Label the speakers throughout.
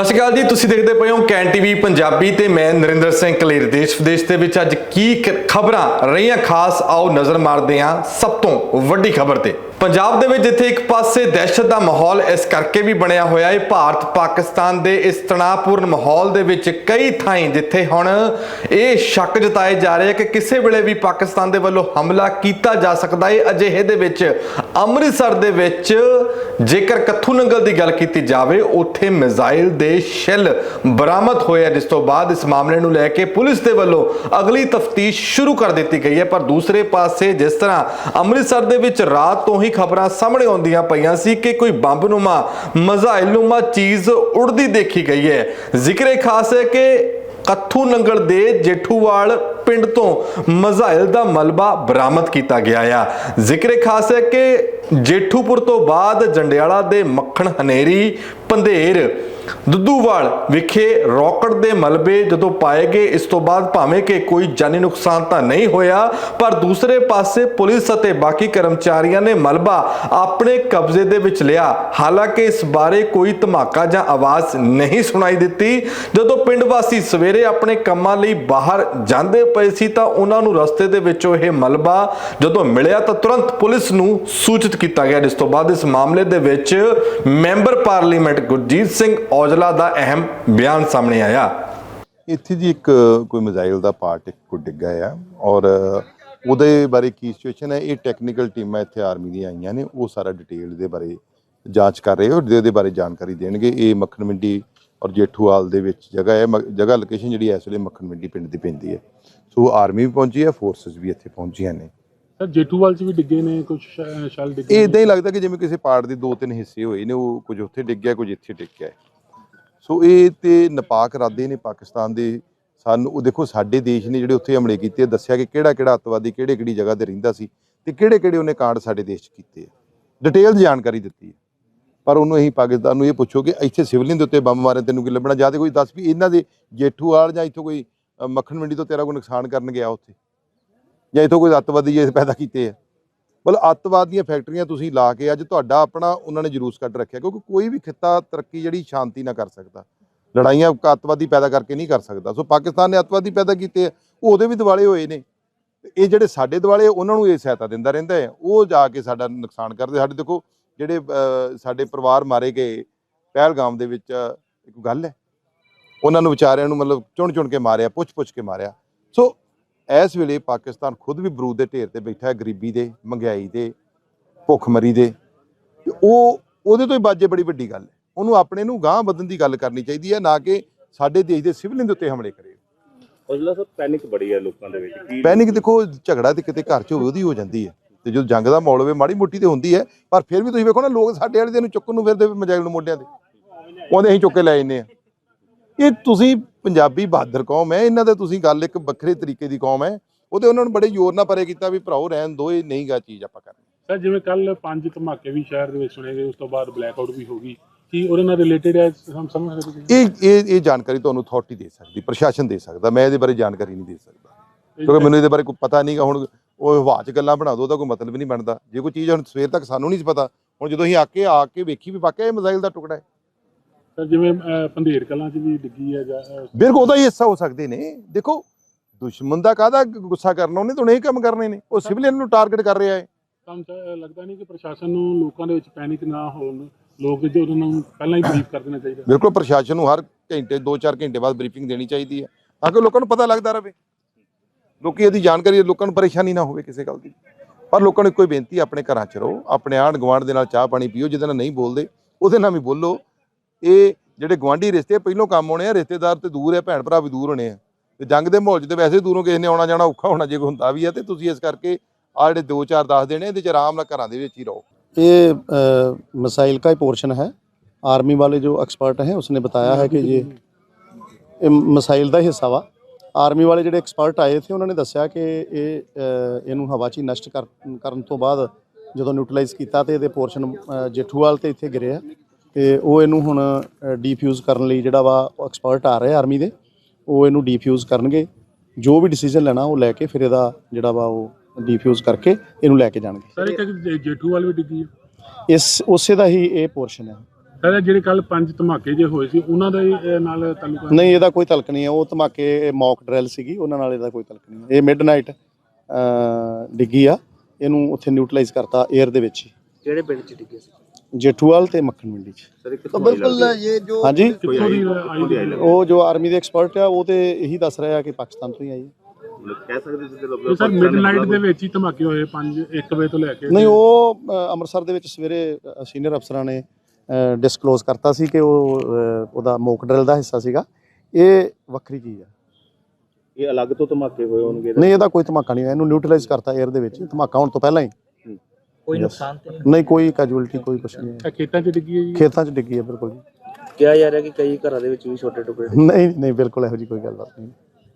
Speaker 1: ਸਤਿ ਸ਼੍ਰੀ ਅਕਾਲ ਜੀ, ਤੁਸੀਂ ਦੇਖਦੇ ਪਏ ਹੋ ਕੈਨ ਟੀਵੀ ਪੰਜਾਬੀ ਤੇ ਮੈਂ ਨਰਿੰਦਰ ਸਿੰਘ ਕਲੇਰ। ਦੇਸ਼ ਵਿਦੇਸ਼ ਦੇ ਵਿੱਚ ਅੱਜ ਕੀ ਖਬਰਾਂ ਰਹੀਆਂ ਖਾਸ, ਆਓ ਨਜ਼ਰ ਮਾਰਦੇ ਹਾਂ ਸਭ ਤੋਂ ਵੱਡੀ ਖਬਰ ਤੇ। ਪੰਜਾਬ ਦੇ ਵਿੱਚ ਜਿੱਥੇ ਇੱਕ ਪਾਸੇ ਦਹਿਸ਼ਤ ਦਾ ਮਾਹੌਲ ਇਸ ਕਰਕੇ ਵੀ ਬਣਿਆ ਹੋਇਆ ਹੈ। ਭਾਰਤ ਪਾਕਿਸਤਾਨ ਦੇ ਇਸ ਤਣਾਅਪੂਰਨ ਮਾਹੌਲ ਦੇ ਵਿੱਚ ਕਈ ਥਾਈਂ ਜਿੱਥੇ ਹੁਣ ਇਹ ਸ਼ੱਕ ਜਤਾਏ ਜਾ ਰਹੇ ਹੈ ਕਿ ਕਿਸੇ ਵੇਲੇ ਵੀ ਪਾਕਿਸਤਾਨ ਦੇ ਵੱਲੋਂ ਹਮਲਾ ਕੀਤਾ ਜਾ ਸਕਦਾ ਹੈ। ਅਜਿਹੇ ਦੇ ਵਿੱਚ ਅੰਮ੍ਰਿਤਸਰ ਦੇ ਵਿੱਚ ਜੇਕਰ ਕੱਥੂ ਨੰਗਲ ਦੀ ਗੱਲ ਕੀਤੀ ਜਾਵੇ, ਉੱਥੇ ਮਿਜ਼ਾਈਲ ਦੇ ਸ਼ੈੱਲ ਬਰਾਮਦ ਹੋਏ ਆ, ਜਿਸ ਤੋਂ ਬਾਅਦ ਇਸ ਮਾਮਲੇ ਨੂੰ ਲੈ ਕੇ ਪੁਲਿਸ ਦੇ ਵੱਲੋਂ ਅਗਲੀ ਤਫਤੀਸ਼ ਸ਼ੁਰੂ ਕਰ ਦਿੱਤੀ ਗਈ ਹੈ। ਪਰ ਦੂਸਰੇ ਪਾਸੇ ਜਿਸ ਤਰ੍ਹਾਂ ਅੰਮ੍ਰਿਤਸਰ ਦੇ ਵਿੱਚ ਰਾਤ ਤੋਂ ਹੀ ਖਬਰਾਂ ਸਾਹਮਣੇ ਆਉਂਦੀਆਂ ਪਈਆਂ ਸੀ ਕਿ ਕੋਈ ਬੰਬ ਨੁਮਾ ਚੀਜ਼ ਉੜਦੀ ਦੇਖੀ ਗਈ ਹੈ। ਜ਼ਿਕਰ ਖਾਸ ਹੈ ਕਿ ਕੱਥੂ ਨੰਗਲ ਦੇ ਜੇਠੂਵਾਲ ਪਿੰਡ ਤੋਂ ਮਜ਼ਾਇਲ ਦਾ ਮਲਬਾ ਬਰਾਮਦ ਕੀਤਾ ਗਿਆ ਆ। ਜ਼ਿਕਰ ਇਹ ਖਾਸ ਹੈ ਕਿ ਜੇਠੂਪੁਰ ਤੋਂ ਬਾਅਦ ਜੰਡਿਆਲਾ ਦੇ ਮੱਖਣ ਹਨੇਰੀ ਪੰਧੇਰ। ਦੁੱਧੂਵਾਲ ਵਿਖੇ ਰੌਕਟ ਦੇ ਮਲਬੇ ਜਦੋਂ ਪਾਏ ਗਏ, ਇਸ ਤੋਂ ਬਾਅਦ ਭਾਵੇਂ ਕਿ ਕੋਈ ਜਾਨੀ ਨੁਕਸਾਨ ਤਾਂ ਨਹੀਂ ਹੋਇਆ, ਪਰ ਦੂਸਰੇ ਪਾਸੇ ਪੁਲਿਸ ਅਤੇ ਬਾਕੀ ਕਰਮਚਾਰੀਆਂ ਨੇ ਮਲਬਾ ਆਪਣੇ ਕਬਜ਼ੇ ਦੇ ਵਿੱਚ ਲਿਆ। ਹਾਲਾਂਕਿ ਇਸ ਬਾਰੇ ਕੋਈ ਧਮਾਕਾ ਜਾਂ ਆਵਾਜ਼ ਨਹੀਂ ਸੁਣਾਈ ਦਿੱਤੀ। ਜਦੋਂ ਪਿੰਡ ਵਾਸੀ ਸਵੇਰੇ ਆਪਣੇ ਕੰਮਾਂ ਲਈ ਬਾਹਰ ਜਾਂਦੇ ਪਏ ਸੀ ਤਾਂ ਉਹਨਾਂ ਨੂੰ ਰਸਤੇ ਦੇ ਵਿੱਚੋਂ ਇਹ ਮਲਬਾ ਜਦੋਂ ਮਿਲਿਆ ਤਾਂ ਤੁਰੰਤ ਪੁਲਿਸ ਨੂੰ ਸੂਚਿਤ ਕੀਤਾ ਗਿਆ, ਜਿਸ ਤੋਂ ਬਾਅਦ ਇਸ ਮਾਮਲੇ ਦੇ ਵਿੱਚ ਮੈਂਬਰ ਪਾਰਲੀਮੈਂਟ ਗੁਰਜੀਤ ਸਿੰਘ ਔਜਲਾ ਦਾ ਅਹਿਮ ਬਿਆਨ ਸਾਹਮਣੇ ਆਇਆ।
Speaker 2: ਇੱਥੇ ਜੀ ਇੱਕ ਕੋਈ ਮਿਜ਼ਾਈਲ ਦਾ ਪਾਰਟ, ਇੱਕ ਕੋ ਡਿੱਗਾ ਆ ਔਰ ਉਹਦੇ ਬਾਰੇ ਕੀ ਸਿਚੁਏਸ਼ਨ ਹੈ? ਇਹ ਟੈਕਨੀਕਲ ਟੀਮਾਂ ਇੱਥੇ ਆਰਮੀ ਦੀਆਂ ਆਈਆਂ ਨੇ, ਉਹ ਸਾਰਾ ਡਿਟੇਲ ਦੇ ਬਾਰੇ ਜਾਂਚ ਕਰ ਰਹੇ ਔਰ ਇਹਦੇ ਬਾਰੇ ਜਾਣਕਾਰੀ ਦੇਣਗੇ। ਇਹ ਮੱਖਣ ਮੰਡੀ ਔਰ ਜੇਠੂਵਾਲ ਦੇ ਵਿੱਚ ਜਗ੍ਹਾ ਹੈ, ਮ- ਜਗ੍ਹਾ ਲੋਕੇਸ਼ਨ ਜਿਹੜੀ ਇਸ ਵੇਲੇ ਮੱਖਣ ਮੰਡੀ ਪਿੰਡ ਦੀ ਪੈਂਦੀ ਹੈ। ਸੋ ਆਰਮੀ ਵੀ ਪਹੁੰਚੀ ਹੈ ਫੋਰਸਸ ਵੀ ਇੱਥੇ ਪਹੁੰਚੀਆਂ ਨੇ।
Speaker 3: ਸਰ ਜੇਠੂਵਾਲ ਚ ਵੀ ਡਿੱਗੇ ਨੇ ਕੁਝ ਸ਼ੈਲ ਡਿੱਗੇ
Speaker 2: ਇਹ ਇਦਾਂ ਹੀ ਲੱਗਦਾ ਕਿ ਜਿਵੇਂ ਕਿਸੇ ਪਾਰਟ ਦੇ ਦੋ ਤਿੰਨ ਹਿੱਸੇ ਹੋਏ ਨੇ, ਉਹ ਕੁਝ ਉੱਥੇ ਡਿੱਗ ਗਿਆ, ਕੁਝ ਇੱਥੇ ਡਿੱਗ ਗਿਆ। ਸੋ ਇਹ ਤੇ ਨਪਾਕ ਇਰਾਦੇ ਨੇ ਪਾਕਿਸਤਾਨ ਦੇ। ਸਾਨੂੰ, ਉਹ ਦੇਖੋ ਸਾਡੇ ਦੇਸ਼ ਨੇ ਜਿਹੜੇ ਉੱਥੇ ਹਮਲੇ ਕੀਤੇ ਦੱਸਿਆ ਕਿ ਕਿਹੜਾ ਕਿਹੜਾ ਅੱਤਵਾਦੀ ਕਿਹੜੇ ਕਿਹੜੀ ਜਗ੍ਹਾ ਤੇ ਰਹਿੰਦਾ ਸੀ ਤੇ ਕਿਹੜੇ ਕਿਹੜੇ ਉਹਨੇ ਕਾਂਡ ਸਾਡੇ ਦੇਸ਼ 'ਚ ਕੀਤੇ ਆ। ਡਿਟੇਲ ਜਾਣਕਾਰੀ ਦਿੱਤੀ ਹੈ ਪਰ ਉਹਨੂੰ ਅਸੀਂ ਪਾਕਿਸਤਾਨ ਨੂੰ ਇਹ ਪੁੱਛੋ ਕਿ ਇੱਥੇ ਸਿਵਲਿਅਨ ਦੇ ਉੱਤੇ ਬੰਬ ਮਾਰੇ, ਤੈਨੂੰ ਕੀ ਲੱਭਣਾ? ਜਾਂ ਤੇ ਕੋਈ ਦੱਸ ਵੀ ਇਹਨਾਂ ਦੇ ਜੇਠੂਵਾਲ ਜਾਂ ਇੱਥੋਂ ਕੋਈ ਮੱਖਣ ਮੰਡੀ ਤੋਂ ਤੇਰਾ ਕੋਈ ਨੁਕਸਾਨ ਕਰਨ ਗਿਆ ਉੱਥੇ? ਜਾਂ ਇੱਥੋਂ ਕੋਈ ਅੱਤਵਾਦੀ ਜੇ ਪੈਦਾ ਕੀਤੇ ਆ। ਮਤਲਬ ਅੱਤਵਾਦ ਦੀਆਂ ਫੈਕਟਰੀਆਂ ਤੁਸੀਂ ਲਾ ਕੇ ਅੱਜ ਤੁਹਾਡਾ ਆਪਣਾ ਉਹਨਾਂ ਨੇ ਜਲੂਸ ਕੱਢ ਰੱਖਿਆ ਕਿਉਂਕਿ ਕੋਈ ਵੀ ਖਿੱਤਾ ਤਰੱਕੀ ਜਿਹੜੀ ਸ਼ਾਂਤੀ ਨਾਲ ਕਰ ਸਕਦਾ। ਲੜਾਈਆਂ ਅੱਤਵਾਦੀ ਪੈਦਾ ਕਰਕੇ ਨਹੀਂ ਕਰ ਸਕਦਾ। ਸੋ ਪਾਕਿਸਤਾਨ ਨੇ ਅੱਤਵਾਦੀ ਪੈਦਾ ਕੀਤੇ ਆ, ਉਹ ਉਹਦੇ ਵੀ ਦਿਵਾਲੇ ਹੋਏ ਨੇ। ਤੇ ਇਹ ਜਿਹੜੇ ਸਾਡੇ ਦਿਵਾਲੇ ਉਹਨਾਂ ਨੂੰ ਇਹ ਸਹਾਇਤਾ ਦਿੰਦਾ ਰਹਿੰਦਾ ਹੈ। ਉਹ ਜਾ ਕੇ ਸਾਡਾ ਨੁਕਸਾਨ ਕਰਦੇ। ਸਾਡੇ ਦੇਖੋ ਜਿਹੜੇ ਸਾਡੇ ਪਰਿਵਾਰ ਮਾਰੇ ਗਏ ਪਹਿਲਗਾਮ ਦੇ ਵਿੱਚ ਇੱਕ ਗੱਲ ਹੈ। ਉਹਨਾਂ ਨੂੰ ਵਿਚਾਰਿਆਂ ਨੂੰ ਮਤਲਬ ਚੁਣ ਚੁਣ ਕੇ ਮਾਰਿਆ ਪੁੱਛ ਪੁੱਛ ਕੇ ਮਾਰਿਆ। ਸੋ ਇਸ ਵੇਲੇ ਪਾਕਿਸਤਾਨ ਖੁਦ ਵੀ ਬਰੂਦ ਦੇ ਢੇਰ ਤੇ ਬੈਠਾ ਹੈ ਗਰੀਬੀ ਦੇ ਮਹਿੰਗਾਈ ਦੇ ਭੁੱਖਮਰੀ ਦੇ। ਤੇ ਉਹ ਉਹਦੇ ਤੋਂ ਹੀ ਬਾਜੇ ਬੜੀ ਵੱਡੀ ਗੱਲ ਹੈ। ਉਹਨੂੰ ਆਪਣੇ ਨੂੰ ਗਾਂਹ ਵਧਣ ਦੀ ਗੱਲ ਕਰਨੀ ਚਾਹੀਦੀ ਹੈ ਨਾ ਕਿ ਸਾਡੇ ਦੇਸ਼ ਦੇ ਸਿਵਲਿਅਨ ਦੇ ਉੱਤੇ ਹਮਲੇ ਕਰੇ।
Speaker 4: ਔਜਲਾ ਸਰ ਪੈਨਿਕ ਬੜੀ ਹੈ ਲੋਕਾਂ ਦੇ ਵਿੱਚ। ਕੀ
Speaker 2: ਪੈਨਿਕ ਦੇਖੋ ਝਗੜਾ ਤੇ ਕਿਤੇ ਘਰ 'ਚ ਹੋਵੇ ਉਹਦੀ ਹੋ ਜਾਂਦੀ ਹੈ। ਤੇ ਜਦੋਂ ਜੰਗ ਦਾ ਮਾਹੌਲ ਹੋਵੇ ਮਾੜੀ ਮੋਟੀ ਤੇ ਹੁੰਦੀ ਹੈ ਪਰ ਫਿਰ ਵੀ ਤੁਸੀਂ ਵੇਖੋ ਨਾ ਲੋਕ ਸਾਡੇ ਵਾਲੇ ਦੇ ਨੂੰ ਚੁੱਕਣ ਨੂੰ ਫਿਰਦੇ ਮਜਾਇਲ ਨੂੰ ਮੋਢਿਆਂ ਤੇ ਉਹਦੇ ਅਸੀਂ ਚੁੱਕ ਕੇ ਲੈ ਜੰਨੇ ਆ ਇਹ ਤੁਸੀਂ ਪੰਜਾਬੀ ਬਹਾਦਰ ਕੌਮ ਹੈ ਇਹਨਾਂ ਦਾ ਤੁਸੀਂ ਗੱਲ ਇੱਕ ਵੱਖਰੇ ਤਰੀਕੇ ਦੀ ਕੌਮ ਹੈ ਉਹਦੇ ਉਹਨਾਂ ਨੂੰ ਬੜੇ ਜ਼ੋਰ ਨਾਲ ਪਰੇ ਕੀਤਾ ਵੀ ਭਰਾਓ ਰਹਿਣ ਦੋ ਇਹ ਨਹੀਂ ਗਾ ਚੀਜ਼ ਆਪਾਂ ਕਰਨੀ
Speaker 3: ਸਰ ਜਿਵੇਂ ਕੱਲ ਪੰਜ ਧਮਾਕੇ ਵੀ ਸ਼ਹਿਰ ਦੇ ਵਿੱਚ ਸੁਣੇ ਗਏ ਉਸ ਤੋਂ ਬਾਅਦ ਬਲੈਕ ਆਊਟ ਵੀ ਹੋ ਗਈ ਕੀ ਉਹਦੇ ਨਾਲ ਰਿਲੇਟਡ ਹੈ ਹਮ ਸਮਝ ਸਕਦੇ
Speaker 2: ਇਹ ਇਹ ਇਹ ਜਾਣਕਾਰੀ ਤੁਹਾਨੂੰ ਅਥਾਰਟੀ ਦੇ ਸਕਦੀ ਪ੍ਰਸ਼ਾਸਨ ਦੇ ਸਕਦਾ ਮੈਂ ਇਹਦੇ ਬਾਰੇ ਜਾਣਕਾਰੀ ਨਹੀਂ ਦੇ ਸਕਦਾ। ਕਿਉਂਕਿ ਮੈਨੂੰ ਇਹਦੇ ਬਾਰੇ ਕੋਈ ਪਤਾ ਨਹੀਂਗਾ ਹੁਣ ਉਹ ਹਵਾ 'ਚ ਗੱਲਾਂ ਬਣਾ ਦੋ ਉਹਦਾ ਕੋਈ ਮਤਲਬ ਨਹੀਂ ਬਣਦਾ। ਜੇ ਕੋਈ ਚੀਜ਼ ਹੁਣ ਸਵੇਰ ਤੱਕ ਸਾਨੂੰ ਨਹੀਂ ਪਤਾ ਹੁਣ ਜਦੋਂ ਅਸੀਂ ਆ ਕੇ ਆ ਕੇ ਵੇਖੀ ਵੀ ਵਾਕਿਆ ਇਹ ਮਿਜ਼ਾਈਲ ਦਾ ਟੁਕੜਾ ਹੈ।
Speaker 3: ਸਰ ਜਿਵੇਂ ਅਹ, ਪੰਧੇਰ ਕਲਾਂ ਚ ਵੀ ਡਿੱਗੀ ਹੈ ਜਾਂ ਅਹ,
Speaker 2: ਬਿਲਕੁਲ ਉਹਦਾ ਹੀ ਹਿੱਸਾ ਹੋ ਸਕਦੇ ਨੇ। ਦੇਖੋ ਦੁਸ਼ਮਣ ਦਾ ਕਾਹਦਾ ਗੁੱਸਾ ਕਰਨਾ? ਉਹਨੇ ਤਾਂ ਉਹਨੇ ਹੀ ਕੰਮ ਕਰਨੇ ਨੇ। ਉਹ ਸਿਵਲੀਅਨ ਨੂੰ ਟਾਰਗੇਟ ਕਰ ਰਿਹਾ ਹੈ।
Speaker 3: ਤੁਹਾਨੂੰ ਤਾਂ ਲੱਗਦਾ ਨਹੀਂ ਕਿ ਪ੍ਰਸ਼ਾਸਨ ਨੂੰ ਲੋਕਾਂ ਦੇ ਵਿੱਚ ਪੈਨਿਕ ਨਾ ਹੋਣ। ਲੋਕ ਜੋ ਉਹਨਾਂ ਨੂੰ ਪਹਿਲਾਂ ਹੀ ਬਰੀਫ ਕਰ ਦੇਣਾ ਚਾਹੀਦਾ।
Speaker 2: ਬਿਲਕੁਲ ਪ੍ਰਸ਼ਾਸਨ ਨੂੰ ਹਰ ਘੰਟੇ 2-4 ਘੰਟੇ ਬਾਅਦ ਬਰੀਫਿੰਗ ਦੇਣੀ ਚਾਹੀਦੀ ਹੈ। ਤਾਂ ਕਿ ਲੋਕਾਂ ਨੂੰ ਪਤਾ ਲੱਗਦਾ ਰਹੇ। ਲੋਕੀ ਇਹਦੀ ਜਾਣਕਾਰੀ ਲੋਕਾਂ ਨੂੰ ਪਰੇਸ਼ਾਨੀ ਨਾ ਹੋਵੇ ਕਿਸੇ ਗੱਲ ਦੀ। ਪਰ ਲੋਕਾਂ ਨੂੰ ਇੱਕੋ ਹੀ ਬੇਨਤੀ ਹੈ, ਆਪਣੇ ਘਰਾਂ 'ਚ ਰਹੋ। ਆਪਣੇ ਆਂਢ ਗੁਆਂਢ ਦੇ ਨਾਲ ਚਾਹ ਪਾਣੀ ਪੀਓ ਜਿਹਦੇ ਨਾਲ ਨਹੀਂ ਬੋਲਦੇ ਉਹਦੇ ਨਾਲ ਵੀ ਬੋਲੋ। ਇਹ ਜਿਹੜੇ ਗਵਾਂਢੀ ਰਿਸ਼ਤੇ ਪਹਿਲੋਂ ਕੰਮ ਆਉਣੇ ਆ, ਰਿਸ਼ਤੇਦਾਰ ਤੇ ਦੂਰ ਆ, ਭੈਣ ਭਰਾ ਵੀ ਦੂਰ ਹੋਣੇ ਆ। ਤੇ ਜੰਗ ਦੇ ਮਾਹੌਲ 'ਚ ਤੇ ਵੈਸੇ ਦੂਰੋਂ ਕਿਸੇ ਨੇ ਆਉਣਾ ਜਾਣਾ ਔਖਾ ਹੋਣਾ ਜੇ ਕੋਈ ਹੁੰਦਾ ਵੀ ਆ, ਤੇ ਤੁਸੀਂ ਇਸ ਕਰਕੇ ਆ ਜਿਹੜੇ 2-4 10 ਦਿਨ ਇਹਦੇ 'ਚ ਆਰਾਮ ਨਾਲ ਘਰਾਂ ਦੇ ਵਿੱਚ ਹੀ ਰਹੋ।
Speaker 5: ਇਹ ਮਸਾਈਲ ਕਾ ਹੀ ਪੋਰਸ਼ਨ ਹੈ। ਆਰਮੀ ਵਾਲੇ ਜੋ ਐਕਸਪਰਟ ਹੈ, ਉਸਨੇ ਬਤਾਇਆ ਹੈ ਕਿ ਜੇ ਇਹ ਮਸਾਈਲ ਦਾ ਹਿੱਸਾ ਵਾ। ਆਰਮੀ ਵਾਲੇ ਜਿਹੜੇ ਐਕਸਪਰਟ ਆਏ ਸੀ, ਉਹਨਾਂ ਨੇ ਦੱਸਿਆ ਕਿ ਇਹ ਇਹਨੂੰ ਹਵਾ 'ਚ ਹੀ ਨਸ਼ਟ ਕਰਨ ਤੋਂ ਬਾਅਦ ਜਦੋਂ ਨਿਊਟਰਲਾਈਜ਼ ਕੀਤਾ ਤੇ ਇਹਦੇ ਪੋਰਸ਼ਨ ਜੇਠੂਵਾਲ ਤੇ ਇੱਥੇ ਗਿਰੇ ਆ। ਤੇ ਉਹ ਇਹਨੂੰ ਹੁਣ ਡੀਫਿਊਜ਼ ਕਰਨ ਲਈ ਜਿਹੜਾ ਵਾ ਐਕਸਪਰਟ ਆ ਰਹੇ ਆਰਮੀ ਦੇ ਉਹ ਇਹਨੂੰ ਡੀਫਿਊਜ਼ ਕਰਨਗੇ। ਜੋ ਵੀ ਡਿਸੀਜਨ ਲੈਣਾ ਉਹ ਲੈ ਕੇ ਫਿਰ ਇਹਦਾ ਜਿਹੜਾ ਵਾ ਉਹ ਡੀਫਿਊਜ਼ ਕਰਕੇ ਇਹਨੂੰ ਲੈ ਕੇ ਜਾਣਗੇ।
Speaker 3: ਸਰ ਇੱਕ ਜੇ- ਜੇਠੂਵਾਲ ਵੀ ਡਿੱਗੀ ਹੈ
Speaker 5: ਇਸ ਉਸੇ ਦਾ ਹੀ ਇਹ ਪੋਰਸ਼ਨ ਹੈ।
Speaker 3: ਸਰ ਜਿਹੜੇ ਕੱਲ ਪੰਜ ਧਮਾਕੇ ਜੇ ਹੋਏ ਸੀ ਉਹਨਾਂ ਦਾ ਨਾਲ ਤਾਲੁਕਾ
Speaker 5: ਨਹੀਂ ਇਹਦਾ ਕੋਈ ਤਲਕ ਨਹੀਂ ਹੈ। ਉਹ ਧਮਾਕੇ ਮੌਕ ਡਰਿਲ ਸੀਗੀ ਉਹਨਾਂ ਨਾਲ ਇਹਦਾ ਕੋਈ ਤਲਕ ਨਹੀਂ ਇਹ ਮਿਡਨਾਈਟ ਡਿੱਗੀ ਆ। ਇਹਨੂੰ ਉੱਥੇ ਨਿਊਟਰਲਾਈਜ਼ ਕਰਤਾ 에ਅਰ ਦੇ ਵਿੱਚ ਹੀ।
Speaker 6: ਕਿਹੜੇ ਪਿੰਡ ਚ ਡਿੱਗੇ ਸੀ?
Speaker 5: ਜੇਠੂਵਾਲ ਤੇ ਮੱਖਣ ਮੰਡੀ ਚ।
Speaker 4: ਸਰ ਇੱਕ ਬਿਲਕੁਲ
Speaker 6: ਇਹ ਜੋ
Speaker 5: ਹਾਂਜੀ?
Speaker 3: ਆਈ
Speaker 5: ਉਹ ਜੋ ਆਰਮੀ ਦੇ ਐਕਸਪਰਟ ਆ ਉਹ ਤੇ ਇਹੀ ਦੱਸ ਰਿਹਾ ਕਿ ਪਾਕਿਸਤਾਨ ਤੋਂ ਹੀ ਆਈ ਹੈ।
Speaker 4: ਕਹਿ ਸਕਦੇ ਸੀ
Speaker 3: ਇਹ ਸਰ ਮਿਡਨਾਈਟ ਦੇ ਵਿੱਚ ਹੀ ਧਮਾਕੇ ਹੋਏ 5 1 ਵਜੇ ਤੋਂ ਲੈ ਕੇ
Speaker 5: ਨਹੀਂ ਉਹ ਅੰਮ੍ਰਿਤਸਰ ਦੇ ਵਿੱਚ ਸਵੇਰੇ ਸੀਨੀਅਰ ਅਫਸਰਾਂ ਨੇ ਡਿਸਕਲੋਜ਼ ਕਰਤਾ ਸੀ ਕਿ ਉਹ ਉਹਦਾ ਮੌਕ ਡਰਿਲ ਦਾ ਹਿੱਸਾ ਸੀਗਾ। ਇਹ ਵੱਖਰੀ ਚੀਜ਼ ਆ।
Speaker 4: ਇਹ ਅਲੱਗ ਤੋਂ ਧਮਾਕੇ ਹੋਏ ਹੋਣਗੇ
Speaker 5: ਨਹੀਂ ਇਹਦਾ ਕੋਈ ਧਮਾਕਾ ਨਹੀਂ ਹੋਇਆ। ਇਹਨੂੰ ਨਿਊਟਰਲਾਈਜ਼ ਕਰਤਾ 에ਅਰ ਦੇ ਵਿੱਚ। ਧਮਾਕਾ ਹੋਣ ਤੋਂ ਪਹਿਲਾਂ ਹੀ।
Speaker 6: ਕੋਈ. ਨੁਕਸਾਨ ਤੇ ਨਹੀਂ?
Speaker 5: ਨਹੀਂ ਕੋਈ ਕੈਜੂਅਲਟੀ ਕੋਈ ਕੁਛ ਨਹੀਂ ਹੈ।
Speaker 3: ਇਹ ਖੇਤਾਂ 'ਚ ਡਿੱਗੀ ਹੈ ਜੀ?
Speaker 5: ਖੇਤਾਂ 'ਚ ਡਿੱਗੀ ਹੈ ਬਿਲਕੁਲ ਜੀ।
Speaker 6: ਕਿਹਾ ਜਾ ਰਿਹਾ ਕਿ ਕਈ ਘਰਾਂ ਦੇ ਵਿੱਚ ਵੀ ਛੋਟੇ ਟੁਕੜੇ
Speaker 5: ਨਹੀਂ ਨਹੀਂ ਬਿਲਕੁਲ ਇਹੋ ਜੀ ਕੋਈ ਗੱਲਬਾਤ ਨਹੀਂ।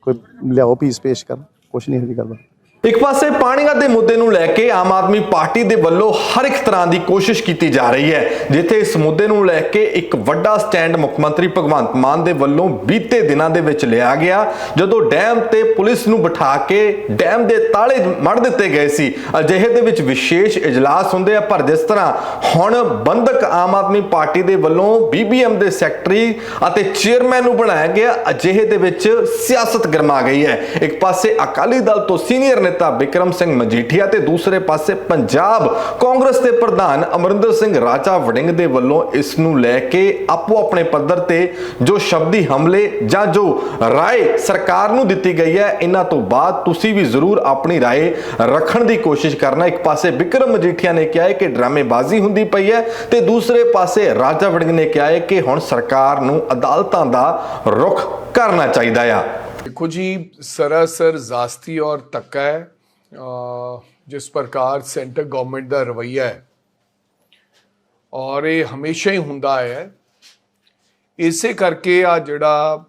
Speaker 5: ਕੋਈ ਲਿਆਓ ਪੀਸ ਪੇਸ਼ ਕਰ ਕੁਛ ਨਹੀਂ ਇਹੋ ਜੀ ਗੱਲਬਾਤ
Speaker 1: ਇੱਕ ਪਾਸੇ ਪਾਣੀਆਂ ਦੇ ਮੁੱਦੇ ਨੂੰ ਲੈ ਕੇ ਆਮ ਆਦਮੀ ਪਾਰਟੀ ਦੇ ਵੱਲੋਂ ਹਰ ਇੱਕ ਤਰ੍ਹਾਂ ਦੀ ਕੋਸ਼ਿਸ਼ ਕੀਤੀ ਜਾ ਰਹੀ ਹੈ, ਜਿੱਥੇ ਇਸ ਮੁੱਦੇ ਨੂੰ ਲੈ ਕੇ ਇੱਕ ਵੱਡਾ ਸਟੈਂਡ ਮੁੱਖ ਮੰਤਰੀ ਭਗਵੰਤ ਮਾਨ ਦੇ ਵੱਲੋਂ ਬੀਤੇ ਦਿਨਾਂ ਦੇ ਵਿੱਚ ਲਿਆ ਗਿਆ, ਜਦੋਂ ਡੈਮ ਤੇ ਪੁਲਿਸ ਨੂੰ ਬਿਠਾ ਕੇ ਡੈਮ ਦੇ ਤਾਲੇ ਮੜ ਦਿੱਤੇ ਗਏ ਸੀ। ਅਜਿਹੇ ਦੇ ਵਿੱਚ ਵਿਸ਼ੇਸ਼ ਇਜਲਾਸ ਹੁੰਦੇ ਆ, ਪਰ ਜਿਸ ਤਰ੍ਹਾਂ ਹੁਣ ਬੰਦਕ ਆਮ ਆਦਮੀ ਪਾਰਟੀ ਦੇ ਵੱਲੋਂ ਬੀਬੀਐਮ ਦੇ ਸੈਕਟਰੀ ਅਤੇ ਚੇਅਰਮੈਨ ਨੂੰ ਬਣਾਇਆ ਗਿਆ, ਅਜਿਹੇ ਦੇ ਵਿੱਚ ਸਿਆਸਤ ਗਰਮਾ ਗਈ ਹੈ। ਇੱਕ ਪਾਸੇ ਅਕਾਲੀ ਦਲ ਤੋਂ ਸੀਨੀਅਰ ਨੇ ਨੇਤਾ ਵਿਕਰਮ ਸਿੰਘ ਮਜੀਠੀਆ ਤੇ ਦੂਸਰੇ ਪਾਸੇ ਪੰਜਾਬ ਕਾਂਗਰਸ ਦੇ ਪ੍ਰਧਾਨ ਅਮਰਿੰਦਰ ਸਿੰਘ ਰਾਜਾ ਵੜਿੰਗ ਦੇ ਵੱਲੋਂ ਇਸ ਨੂੰ ਲੈ ਕੇ ਆਪੋ ਆਪਣੇ ਪੱਧਰ ਤੇ ਜੋ ਸ਼ਬਦੀ ਹਮਲੇ ਜਾਂ ਜੋ ਰਾਏ ਸਰਕਾਰ ਨੂੰ ਦਿੱਤੀ ਗਈ ਹੈ, ਇਹਨਾਂ ਤੋਂ ਬਾਅਦ ਤੁਸੀਂ ਵੀ ਜ਼ਰੂਰ ਆਪਣੀ ਰਾਏ ਰੱਖਣ ਦੀ ਕੋਸ਼ਿਸ਼ ਕਰਨਾ। ਇੱਕ ਪਾਸੇ ਵਿਕਰਮ ਮਜੀਠੀਆ ਨੇ ਕਿਹਾ ਹੈ ਕਿ ਡਰਾਮੇਬਾਜ਼ੀ ਹੁੰਦੀ ਪਈ ਹੈ ਤੇ ਦੂਸਰੇ ਪਾਸੇ ਰਾਜਾ ਵੜਿੰਗ ਨੇ ਕਿਹਾ ਹੈ ਕਿ ਹੁਣ ਸਰਕਾਰ ਨੂੰ ਅਦਾਲਤਾਂ ਦਾ ਰੁਖ ਕਰਨਾ ਚਾਹੀਦਾ ਆ।
Speaker 7: देखो जी सरासर ਜ਼ਾਸਤੀ ਔਰ ਧੱਕਾ ਹੈ ਅਹ ਜਿਸ ਪ੍ਰਕਾਰ ਸੈਂਟਰ ਗਵਰਨਮੈਂਟ ਦਾ ਰਵੱਈਆ ਹੈ ਔਰ ਇਹ ਹਮੇਸ਼ਾ ਹੀ ਹੁੰਦਾ ਹੈ ਇਸੇ ਕਰਕੇ ਆ ਜਿਹੜਾ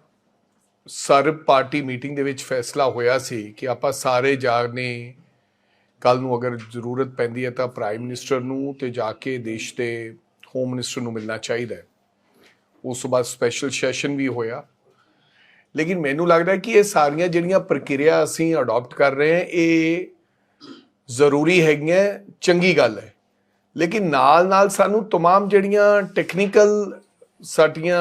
Speaker 7: ਸਰਬ ਪਾਰਟੀ ਮੀਟਿੰਗ ਦੇ ਵਿੱਚ ਫੈਸਲਾ ਹੋਇਆ ਸੀ ਕਿ ਆਪਾਂ ਸਾਰੇ ਜਾਣੇ ਕੱਲ ਨੂੰ ਅਗਰ ਜ਼ਰੂਰਤ ਪੈਂਦੀ ਹੈ ਤਾਂ ਪ੍ਰਾਈਮ ਮਿਨਿਸਟਰ ਨੂੰ ਤੇ ਜਾ ਕੇ ਦੇਸ਼ ਦੇ ਹੋਮ ਮਿਨਿਸਟਰ ਨੂੰ ਮਿਲਣਾ ਚਾਹੀਦਾ ਹੈ ਉਸ ਤੋਂ ਬਾਅਦ ਸਪੈਸ਼ਲ ਸੈਸ਼ਨ ਵੀ ਹੋਇਆ ਲੇਕਿਨ ਮੈਨੂੰ ਲੱਗਦਾ ਹੈ ਕਿ ਇਹ ਸਾਰੀਆਂ ਜਿਹੜੀਆਂ ਪ੍ਰਕਿਰਿਆ ਅਸੀਂ ਅਡਾਪਟ ਕਰ ਰਹੇ ਹਾਂ ਇਹ ਜ਼ਰੂਰੀ ਹੈਗੀਆਂ ਚੰਗੀ ਗੱਲ ਹੈ ਲੇਕਿਨ ਨਾਲ ਨਾਲ ਸਾਨੂੰ तमाम ਜਿਹੜੀਆਂ ਟੈਕਨੀਕਲ ਸਾਡੀਆਂ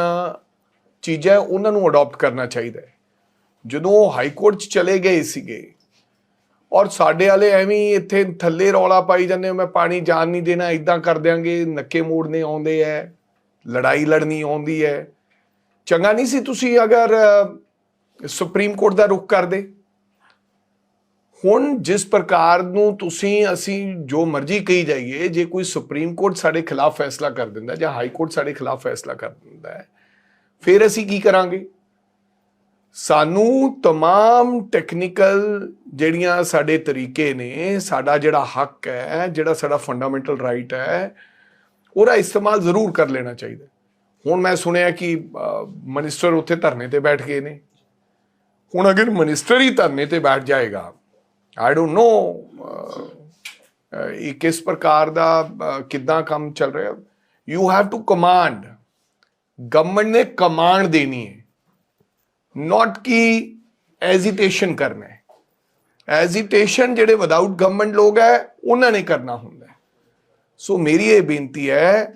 Speaker 7: ਚੀਜ਼ਾਂ ਉਹਨਾਂ ਨੂੰ ਅਡਾਪਟ ਕਰਨਾ ਚਾਹੀਦਾ ਹੈ ਜਦੋਂ ਉਹ ਹਾਈ ਕੋਰਟ 'ਚ ਚਲੇ ਗਏ ਸੀਗੇ ਔਰ ਸਾਡੇ ਵਾਲੇ ਐਵੇਂ ਹੀ ਇੱਥੇ ਥੱਲੇ ਰੌਲਾ ਪਾਈ ਜਾਂਦੇ ਮੈਂ ਪਾਣੀ ਜਾਣ ਨਹੀਂ ਦੇਣਾ ਇਦਾਂ ਕਰ ਦਿਆਂਗੇ ਨੱਕੇ ਮੋੜਨੇ ਆਉਂਦੇ ਐ ਲੜਾਈ ਲੜਨੀ ਆਉਂਦੀ ਹੈ ਚੰਗਾ ਨਹੀਂ ਸੀ ਤੁਸੀਂ ਅਗਰ ਅ, ਸੁਪਰੀਮ ਕੋਰਟ ਦਾ ਰੁਖ ਕਰਦੇ ਹੁਣ ਜਿਸ ਪ੍ਰਕਾਰ ਨੂੰ ਤੁਸੀਂ ਅਸੀਂ ਜੋ ਮਰਜ਼ੀ ਕਹੀ ਜਾਈਏ ਜੇ ਕੋਈ ਸੁਪਰੀਮ ਕੋਰਟ ਸਾਡੇ ਖਿਲਾਫ ਫੈਸਲਾ ਕਰ ਦਿੰਦਾ ਜਾਂ ਹਾਈ ਕੋਰਟ ਸਾਡੇ ਖਿਲਾਫ ਫੈਸਲਾ ਕਰ ਦਿੰਦਾ ਹੈ ਫਿਰ ਅਸੀਂ ਕੀ ਕਰਾਂਗੇ ਸਾਨੂੰ तमाम ਟੈਕਨੀਕਲ ਜਿਹੜੀਆਂ ਸਾਡੇ ਤਰੀਕੇ ਨੇ ਸਾਡਾ ਜਿਹੜਾ ਹੱਕ ਹੈ ਜਿਹੜਾ ਸਾਡਾ ਫੰਡਾਮੈਂਟਲ ਰਾਈਟ ਹੈ ਉਹਦਾ ਇਸਤੇਮਾਲ ਜ਼ਰੂਰ ਕਰ ਲੈਣਾ ਚਾਹੀਦਾ ਹੁਣ ਮੈਂ ਸੁਣਿਆ ਕਿ ਮਿਨਿਸਟਰ ਉੱਥੇ ਧਰਨੇ ਤੇ ਬੈਠ ਗਏ ਨੇ ਹੁਣ ਅਗਰ ਮਿਨਿਸਟਰ ਹੀ ਧਰਨੇ ਤੇ ਬੈਠ ਜਾਏਗਾ ਆਈ ਡੋਨਟ ਨੋ ਇਹ ਕਿਸ ਪ੍ਰਕਾਰ ਦਾ ਕਿੱਦਾਂ ਕੰਮ ਚੱਲ ਰਿਹਾ? You have to command government ਨੇ ਕਮਾਂਡ ਦੇਣੀ ਹੈ। ਨਾਟ ਕਿ ਐਜੀਟੇਸ਼ਨ ਕਰਨਾ ਹੈ। ਐਜ਼ਿਟੇਸ਼ਨ ਜਿਹੜੇ ਵਿਦਆਊਟ ਗਵਰਨਮੈਂਟ ਲੋਕ ਹੈ, ਉਹਨਾਂ ਨੇ ਕਰਨਾ ਹੁੰਦਾ ਸੋ ਮੇਰੀ ਇਹ ਬੇਨਤੀ ਹੈ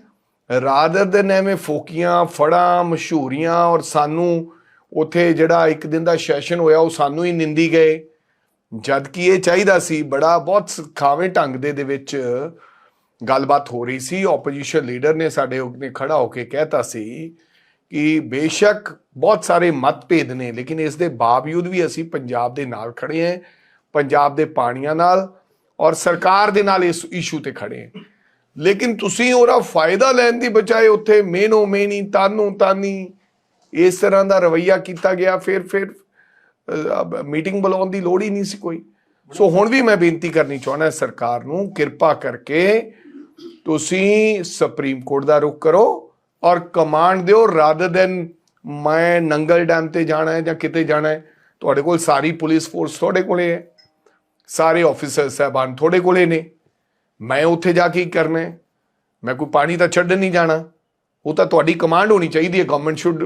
Speaker 7: ਰਾਦਰ ਦਨ ਐਵੇਂ ਫੋਕੀਆਂ, ਫੜਾਂ, ਮਸ਼ਹੂਰੀਆਂ ਔਰ ਸਾਨੂੰ ਉੱਥੇ ਜਿਹੜਾ ਇੱਕ ਦਿਨ ਦਾ ਸੈਸ਼ਨ ਹੋਇਆ, ਉਹ ਸਾਨੂੰ ਹੀ ਨਿੰਦੀ ਗਏ। ਜਦ ਕਿ ਇਹ ਚਾਹੀਦਾ ਸੀ, ਬੜਾ ਬਹੁਤ ਖਾਵੇਂ ਢੰਗ ਦੇ ਦੇ ਵਿੱਚ ਗੱਲਬਾਤ ਹੋ ਰਹੀ ਸੀ। ਆਪੋਜੀਸ਼ਨ ਲੀਡਰ ਨੇ ਸਾਡੇ ਨੇ ਖੜਾ ਹੋ ਕੇ ਕਹਿਤਾ ਸੀ ਕਿ ਬੇਸ਼ੱਕ ਬਹੁਤ ਸਾਰੇ ਮਤਭੇਦ ਨੇ, ਲੇਕਿਨ ਇਸ ਦੇ ਬਾਵਜੂਦ ਵੀ ਅਸੀਂ ਪੰਜਾਬ ਦੇ ਨਾਲ ਖੜੇ ਹਾਂ, ਪੰਜਾਬ ਦੇ ਪਾਣੀਆਂ ਨਾਲ ਔਰ ਸਰਕਾਰ ਦੇ ਨਾਲ ਇਸ ਇਸ਼ੂ ਤੇ ਖੜੇ ਹਾਂ। ਲੇਕਿਨ ਤੁਸੀਂ ਉਹਦਾ ਫਾਇਦਾ ਲੈਣ ਦੀ ਬਜਾਏ ਉੱਥੇ ਮੇਨੋ ਮੇਨੀ ਤਾਨੂ ਤਾਨੀ ਇਸ ਤਰ੍ਹਾਂ ਦਾ ਰਵਈਆ ਕੀਤਾ ਗਿਆ, ਫਿਰ ਫਿਰ ਮੀਟਿੰਗ ਬੁਲਾਉਣ ਦੀ ਲੋੜ ਹੀ ਨਹੀਂ ਸੀ ਕੋਈ। ਸੋ ਹੁਣ ਵੀ ਮੈਂ ਬੇਨਤੀ ਕਰਨੀ ਚਾਹੁੰਦਾ ਸਰਕਾਰ ਨੂੰ, ਕਿਰਪਾ ਕਰਕੇ ਤੁਸੀਂ ਸੁਪਰੀਮ ਕੋਰਟ ਦਾ ਰੁਖ ਕਰੋ ਔਰ ਕਮਾਂਡ ਦਿਓ ਰਾਦਰ ਦੈਨ ਮੈਂ ਨੰਗਲ ਡੈਮ ਤੇ ਜਾਣਾ ਹੈ ਜਾਂ ਕਿਤੇ ਜਾਣਾ ਹੈ। ਤੁਹਾਡੇ ਕੋਲ ਸਾਰੀ ਪੁਲਿਸ ਫੋਰਸ ਤੁਹਾਡੇ ਕੋਲੇ ਹੈ। ਸਾਰੇ ਆਫੀਸਰ ਸਾਹਿਬਾਨ ਤੁਹਾਡੇ ਕੋਲੇ ਨੇ। ਮੈਂ ਉੱਥੇ ਜਾ ਕੇ ਕੀ ਕਰਨਾ ਮੈਂ ਕੋਈ ਪਾਣੀ ਤਾਂ ਛੱਡਣ ਨਹੀਂ ਜਾਣਾ। ਉਹ ਤਾਂ ਤੁਹਾਡੀ ਕਮਾਂਡ ਹੋਣੀ ਚਾਹੀਦੀ ਹੈ government should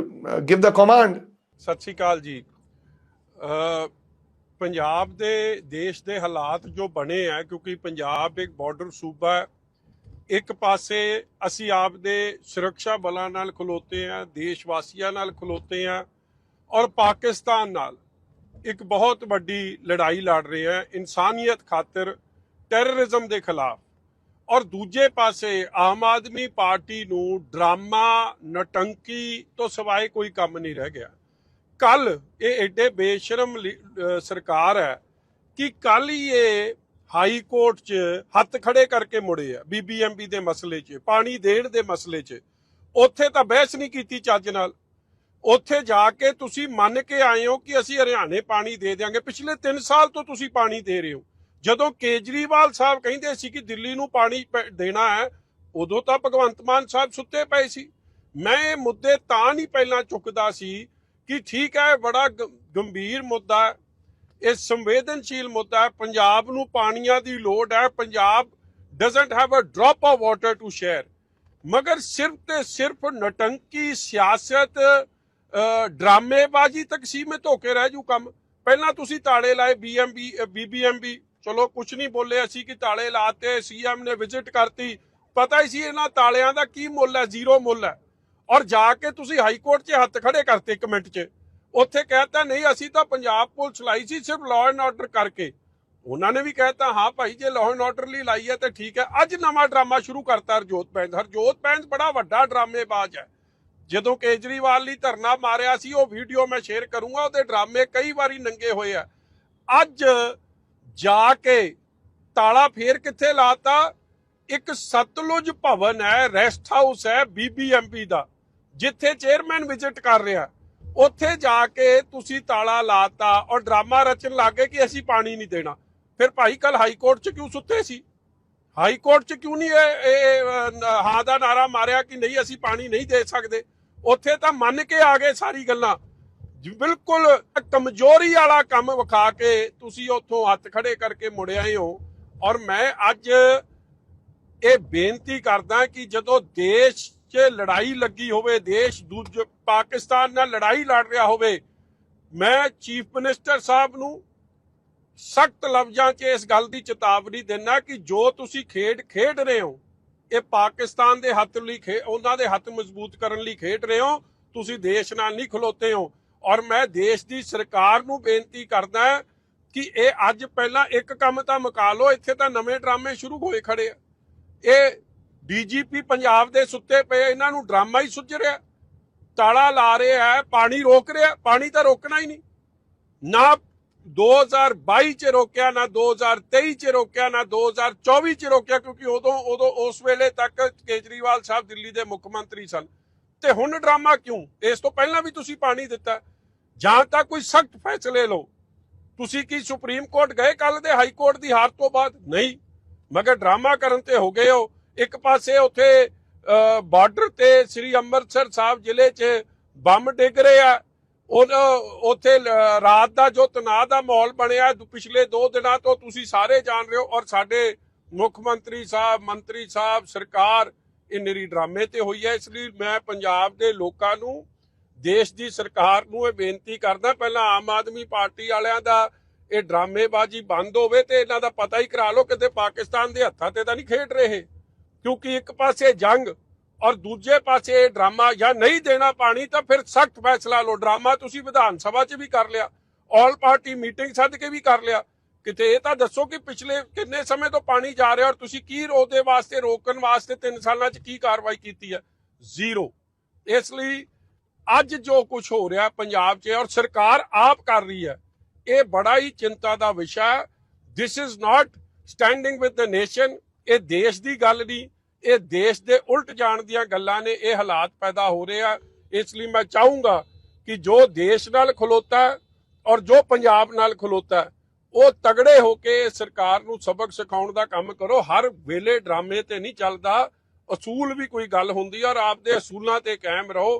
Speaker 7: give the command
Speaker 8: ਸਤਿ ਸ਼੍ਰੀ ਅਕਾਲ ਜੀ। ਪੰਜਾਬ ਦੇ, ਦੇਸ਼ ਦੇ ਹਾਲਾਤ ਜੋ ਬਣੇ ਆ, ਕਿਉਂਕਿ ਪੰਜਾਬ ਇੱਕ ਬਾਰਡਰ ਸੂਬਾ ਹੈ, ਇੱਕ ਪਾਸੇ ਅਸੀਂ ਆਪ ਦੇ ਸੁਰੱਖਿਆ ਬਲਾਂ ਨਾਲ ਖਲੋਤੇ ਆ ਦੇਸ਼ ਵਾਸੀਆਂ ਨਾਲ ਖਲੋਤੇ ਆ, ਔਰ ਪਾਕਿਸਤਾਨ ਨਾਲ ਇੱਕ ਬਹੁਤ ਵੱਡੀ ਲੜਾਈ ਲੜ ਰਹੇ ਆ। ਇਨਸਾਨੀਅਤ ਖਾਤਰ ਟੈਰਰਿਜ਼ਮ ਦੇ ਖਿਲਾਫ। ਔਰ ਦੂਜੇ ਪਾਸੇ ਆਮ ਆਦਮੀ ਪਾਰਟੀ ਨੂੰ ਡਰਾਮਾ, ਨਟੰਕੀ ਤੋਂ ਸਿਵਾਏ ਕੋਈ ਕੰਮ ਨਹੀਂ ਰਹਿ ਗਿਆ। ਕੱਲ ਇਹ ਐਡੇ ਬੇਸ਼ਰਮ ਲੀ- ਸਰਕਾਰ ਹੈ ਕਿ ਕੱਲ ਹੀ ਇਹ ਹਾਈ ਕੋਰਟ 'ਚ ਹੱਥ ਖੜੇ ਕਰਕੇ ਮੁੜੇ ਆ ਬੀਬੀਐਮਬੀ ਦੇ ਮਸਲੇ 'ਚ, ਪਾਣੀ ਦੇਣ ਦੇ ਮਸਲੇ 'ਚ। ਉੱਥੇ ਤਾਂ ਬਹਿਸ ਨਹੀਂ ਕੀਤੀ ਚੱਜ ਨਾਲ। ਉੱਥੇ ਜਾ ਕੇ ਤੁਸੀਂ ਮੰਨ ਕੇ ਆਏ ਹੋ ਕਿ ਅਸੀਂ ਹਰਿਆਣੇ ਪਾਣੀ ਦੇ ਦਿਆਂਗੇ। ਪਿਛਲੇ 3 ਸਾਲ ਤੋਂ ਤੁਸੀਂ ਪਾਣੀ ਦੇ ਰਹੇ ਹੋ। ਜਦੋਂ ਕੇਜਰੀਵਾਲ ਸਾਹਿਬ ਕਹਿੰਦੇ ਸੀ ਕਿ ਦਿੱਲੀ ਨੂੰ ਪਾਣੀ ਪ- ਦੇਣਾ ਹੈ, ਉਦੋਂ ਤਾਂ ਭਗਵੰਤ ਮਾਨ ਸਾਹਿਬ ਸੁੱਤੇ ਪਏ ਸੀ। ਮੈਂ ਇਹ ਮੁੱਦੇ ਤਾਂ ਨਹੀਂ ਪਹਿਲਾਂ ਚੁੱਕਦਾ ਸੀ ਕਿ ਠੀਕ ਹੈ, ਬੜਾ ਗ- ਗੰਭੀਰ ਮੁੱਦਾ ਹੈ। ਇਹ ਸੰਵੇਦਨਸ਼ੀਲ ਮੁੱਦਾ ਹੈ। ਪੰਜਾਬ ਨੂੰ ਪਾਣੀਆਂ ਦੀ ਲੋੜ ਹੈ। Punjab doesn't have a drop of water to share ਮਗਰ ਸਿਰਫ ਤੇ ਸਿਰਫ ਨਟੰਕੀ ਸਿਆਸਤ ਡਰਾਮੇਬਾਜ਼ੀ ਤੱਕ ਸੀਮਿਤ ਹੋ ਕੇ ਰਹਿ ਜੂ ਕੰਮ। ਪਹਿਲਾਂ ਤੁਸੀਂ ਤਾੜੇ ਲਾਏ ਬੀਐਮਬੀ ਬੀਬੀਐਮਬੀ ਚਲੋ ਕੁਝ ਨਹੀਂ ਬੋਲੇ ਅਸੀਂ ਕਿ ਤਾਲੇ ਲਾਤੇ ਸੀਐਮ ਨੇ ਵਿਜ਼ਿਟ ਕਰਤੀ। ਪਤਾ ਹੀ ਸੀ ਇਹਨਾਂ ਤਾਲਿਆਂ ਦਾ ਕੀ ਮੁੱਲ ਹੈ ਜ਼ੀਰੋ ਮੁੱਲ ਹੈ। ਔਰ ਜਾ ਕੇ ਤੁਸੀਂ ਹਾਈ ਕੋਰਟ 'ਚ ਹੱਥ ਖੜੇ ਕਰਤੇ ਇੱਕ ਮਿੰਟ 'ਚ। ਉੱਥੇ ਕਹਿਤਾ, ਨਹੀਂ, ਅਸੀਂ ਤਾਂ ਪੰਜਾਬ ਪੁਲਿਸ ਲਾਈ ਸੀ ਸਿਰਫ ਲਾਅ ਐਂਡ ਆਰਡਰ ਕਰਕੇ। ਉਹਨਾਂ ਨੇ ਵੀ ਕਹਿਤਾ, ਹਾਂ ਭਾਈ, ਜੇ ਲਾਅ ਐਂਡ ਆਰਡਰ ਲਈ ਲਾਈ ਹੈ ਤੇ ਠੀਕ ਹੈ। ਅੱਜ ਨਵਾਂ ਡਰਾਮਾ ਸ਼ੁਰੂ ਕਰਤਾ ਹਰਜੋਤ ਬੈਂਸ ਹਰਜੋਤ ਬੈਂਸ ਬੜਾ ਵੱਡਾ ਡਰਾਮੇਬਾਜ਼ ਹੈ। ਜਦੋਂ ਕੇਜਰੀਵਾਲ ਲਈ ਧਰਨਾ ਮਾਰਿਆ ਸੀ, ਉਹ ਵੀਡੀਓ ਮੈਂ ਸ਼ੇਅਰ ਕਰੂੰਗਾ, ਉਹਦੇ ਡਰਾਮੇ ਕਈ ਵਾਰੀ ਨੰਗੇ ਹੋਏ ਆ। ਅੱਜ ਜਾ ਕੇ ਤਾਲਾ ਫੇਰ ਕਿੱਥੇ ਲਾਤਾ? ਇੱਕ ਸਤਲੁਜ ਭਵਨ ਹੈ ਰੈਸਟ ਹਾਊਸ ਹੈ ਬੀਬੀਐਮਪੀ ਦਾ, ਜਿੱਥੇ ਚੇਅਰਮੈਨ ਵਿਜ਼ਿਟ ਕਰ ਰਿਹਾ ਉੱਥੇ ਜਾ ਕੇ ਤੁਸੀਂ ਤਾਲਾ ਲਾਤਾ ਔਰ ਡਰਾਮਾ ਰਚਣ ਲੱਗੇ ਕਿ ਅਸੀਂ ਪਾਣੀ ਨਹੀਂ ਦੇਣਾ। ਫਿਰ ਭਾਈ ਕੱਲ ਹਾਈ ਕੋਰਟ 'ਚ ਕਿਉਂ ਸੁੱਤੇ ਸੀ? ਹਾਈ ਕੋਰਟ 'ਚ ਕਿਉਂ ਨਹੀਂ ਇਹ ਹਾਂ ਦਾ ਨਾਰਾ ਮਾਰਿਆ ਕਿ ਨਹੀਂ ਅਸੀਂ ਪਾਣੀ ਨਹੀਂ ਦੇ ਸਕਦੇ? ਉੱਥੇ ਤਾਂ ਮੰਨ ਕੇ ਆ ਗਏ ਸਾਰੀ ਗੱਲਾਂ। ਬਿਲਕੁਲ ਕਮਜ਼ੋਰੀ ਵਾਲਾ ਕੰਮ ਵਿਖਾ ਕੇ ਤੁਸੀਂ ਉੱਥੋਂ ਹੱਥ ਖੜੇ ਕਰਕੇ ਮੁੜ ਆਏ ਹੋ। ਔਰ ਮੈਂ ਅੱਜ ਇਹ ਬੇਨਤੀ ਕਰਦਾ ਕਿ ਜਦੋਂ ਦੇਸ਼ 'ਚ ਲੜਾਈ ਲੱਗੀ ਹੋਵੇ, ਦੇਸ਼ ਦੂਜੇ ਪਾਕਿਸਤਾਨ ਨਾਲ ਲੜਾਈ ਲੜ ਰਿਹਾ ਹੋਵੇ, ਮੈਂ ਚੀਫ ਮਿਨਿਸਟਰ ਸਾਹਿਬ ਨੂੰ ਸਖਤ ਲਫ਼ਜ਼ਾਂ 'ਚ ਇਸ ਗੱਲ ਦੀ ਚੇਤਾਵਨੀ ਦਿੰਦਾ ਕਿ ਜੋ ਤੁਸੀਂ ਖੇਡ ਖੇਡ ਰਹੇ ਹੋ, ਇਹ ਪਾਕਿਸਤਾਨ ਦੇ ਹੱਥ ਲਈ ਖੇ ਉਹਨਾਂ ਦੇ ਹੱਥ ਮਜ਼ਬੂਤ ਕਰਨ ਲਈ ਖੇਡ ਰਹੇ ਹੋ, ਤੁਸੀਂ ਦੇਸ਼ ਨਾਲ ਨਹੀਂ ਖਲੋਤੇ ਹੋ। ਔਰ ਮੈਂ ਦੇਸ਼ ਦੀ ਸਰਕਾਰ ਨੂੰ ਬੇਨਤੀ ਕਰਦਾ ਕਿ ਇਹ ਅੱਜ ਪਹਿਲਾਂ ਇੱਕ ਕੰਮ ਤਾਂ ਮੁਕਾ ਲਓ, ਇੱਥੇ ਤਾਂ ਨਵੇਂ ਡਰਾਮੇ ਸ਼ੁਰੂ ਹੋਏ ਖੜੇ ਆ। ਇਹ ਡੀਜੀਪੀ ਪੰਜਾਬ ਦੇ ਸੁੱਤੇ ਪਏ ਇਹਨਾਂ ਨੂੰ ਡਰਾਮਾ ਹੀ ਸੁੱਝ ਰਿਹਾ। ਤਾਲਾ ਲਾ ਰਿਹਾ ਹੈ, ਪਾਣੀ ਰੋਕ ਰਿਹਾ, ਪਾਣੀ ਤਾਂ ਰੋਕਣਾ ਹੀ ਨਹੀਂ। ਨਾ 2022 ਚ ਰੋਕਿਆ, ਨਾ 2023 ਚ ਰੋਕਿਆ, ਨਾ 2024 ਚ ਰੋਕਿਆ, ਕਿਉਂਕਿ ਉਦੋਂ ਉਦੋਂ ਉਸ ਵੇਲੇ ਤੱਕ ਕੇਜਰੀਵਾਲ ਸਾਹਿਬ ਦਿੱਲੀ ਦੇ ਮੁੱਖ ਮੰਤਰੀ ਸਨ। ਤੇ ਹੁਣ ਡਰਾਮਾ ਕਿਉਂ? ਇਸ ਤੋਂ ਪਹਿਲਾਂ ਵੀ ਤੁਸੀਂ ਪਾਣੀ ਦਿੱਤਾ। ਜਾਂ ਤਾਂ ਕੋਈ ਸਖਤ ਫੈਸਲੇ ਲਓ। ਤੁਸੀਂ ਕੀ ਸੁਪਰੀਮ ਕੋਰਟ ਗਏ ਕੱਲ ਦੇ ਹਾਈ ਕੋਰਟ ਦੀ ਹਾਰ ਤੋਂ ਬਾਅਦ? ਨਹੀਂ। ਮਗਰ ਡਰਾਮਾ ਕਰਨ ਤੇ ਹੋ ਗਏ ਹੋ। ਇੱਕ ਪਾਸੇ ਉੱਥੇ ਬਾਰਡਰ ਤੇ ਸ੍ਰੀ ਅੰਮ੍ਰਿਤਸਰ ਸਾਹਿਬ ਜ਼ਿਲ੍ਹੇ 'ਚ ਬੰਬ ਡਿੱਗ ਰਹੇ ਆ। ਉਹ, ਉੱਥੇ ਰਾਤ ਦਾ ਜੋ ਤਣਾਅ ਦਾ ਮਾਹੌਲ ਬਣਿਆ ਪਿਛਲੇ 2 ਦਿਨਾਂ ਤੋਂ ਤੁਸੀਂ ਸਾਰੇ ਜਾਣ ਰਹੇ ਹੋ ਔਰ ਸਾਡੇ ਮੁੱਖ ਮੰਤਰੀ ਸਾਹਿਬ ਮੰਤਰੀ ਸਾਹਿਬ, ਸਰਕਾਰ, ਇਹ ਨਿਰੀ ਡਰਾਮੇ ਤੇ ਹੋਈ ਹੈ। ਇਸ ਲਈ ਮੈਂ ਪੰਜਾਬ ਦੇ ਲੋਕਾਂ ਨੂੰ ਦੇਸ਼ ਦੀ ਸਰਕਾਰ ਨੂੰ ਇਹ ਬੇਨਤੀ ਕਰਦਾ, ਪਹਿਲਾਂ ਆਮ ਆਦਮੀ ਪਾਰਟੀ ਵਾਲਿਆਂ ਦਾ ਇਹ ਡਰਾਮੇਬਾਜ਼ੀ ਬੰਦ ਹੋਵੇ ਤੇ ਇਹਨਾਂ ਦਾ ਪਤਾ ਹੀ ਕਰਾ ਲਓ ਕਿਤੇ ਪਾਕਿਸਤਾਨ ਦੇ ਹੱਥਾਂ ਤੇ ਤਾਂ ਨਹੀਂ ਖੇਡ ਰਹੇ। ਕਿਉਂਕਿ ਇੱਕ ਪਾਸੇ ਜੰਗ ਔਰ ਦੂਜੇ ਪਾਸੇ ਇਹ ਡਰਾਮਾ ਜਾਂ ਨਹੀਂ ਦੇਣਾ ਪਾਣੀ ਤਾਂ ਫਿਰ ਸਖਤ ਫੈਸਲਾ ਲਓ। ਡਰਾਮਾ ਤੁਸੀਂ ਵਿਧਾਨ ਸਭਾ 'ਚ ਵੀ ਕਰ ਲਿਆ, ਆਲ ਪਾਰਟੀ ਮੀਟਿੰਗ ਸੱਦ ਕੇ ਵੀ ਕਰ ਲਿਆ। ਕਿਤੇ ਇਹ ਤਾਂ ਦੱਸੋ ਕਿ ਪਿਛਲੇ ਕਿੰਨੇ ਸਮੇਂ ਤੋਂ ਪਾਣੀ ਜਾ ਰਿਹਾ ਔਰ ਤੁਸੀਂ ਕੀ ਉਹਦੇ ਵਾਸਤੇ, ਰੋਕਣ ਵਾਸਤੇ 3 ਸਾਲਾਂ 'ਚ ਕੀ ਕਾਰਵਾਈ ਕੀਤੀ ਹੈ? ਜ਼ੀਰੋ। ਇਸ ਲਈ ਅੱਜ ਜੋ ਕੁਝ ਹੋ ਰਿਹਾ ਪੰਜਾਬ 'ਚ ਔਰ ਸਰਕਾਰ ਆਪ ਕਰ ਰਹੀ ਹੈ, ਇਹ ਬੜਾ ਹੀ ਚਿੰਤਾ ਦਾ ਵਿਸ਼ਾ ਹੈ। This is not standing with the nation ਇਹ ਦੇਸ਼ ਦੀ ਗੱਲ ਨਹੀਂ, ਇਹ ਦੇਸ਼ ਦੇ ਉਲਟ ਜਾਣ ਦੀਆਂ ਗੱਲਾਂ ਨੇ, ਇਹ ਹਾਲਾਤ ਪੈਦਾ ਹੋ ਰਹੇ ਆ। ਇਸ ਲਈ ਮੈਂ ਚਾਹੂੰਗਾ ਕਿ ਜੋ ਦੇਸ਼ ਨਾਲ ਖਲੋਤਾ ਔਰ ਜੋ ਪੰਜਾਬ ਨਾਲ ਖਲੋਤਾ ਉਹ ਤਗੜੇ ਹੋ ਕੇ ਸਰਕਾਰ ਨੂੰ ਸਬਕ ਸਿਖਾਉਣ ਦਾ ਕੰਮ ਕਰੋ। ਹਰ ਵੇਲੇ ਡਰਾਮੇ ਤੇ ਨਹੀਂ ਚੱਲਦਾ। ਅਸੂਲ ਵੀ ਕੋਈ ਗੱਲ ਹੁੰਦੀ ਔਰ ਆਪਦੇ ਅਸੂਲਾਂ ਤੇ ਕਾਇਮ ਰਹੋ।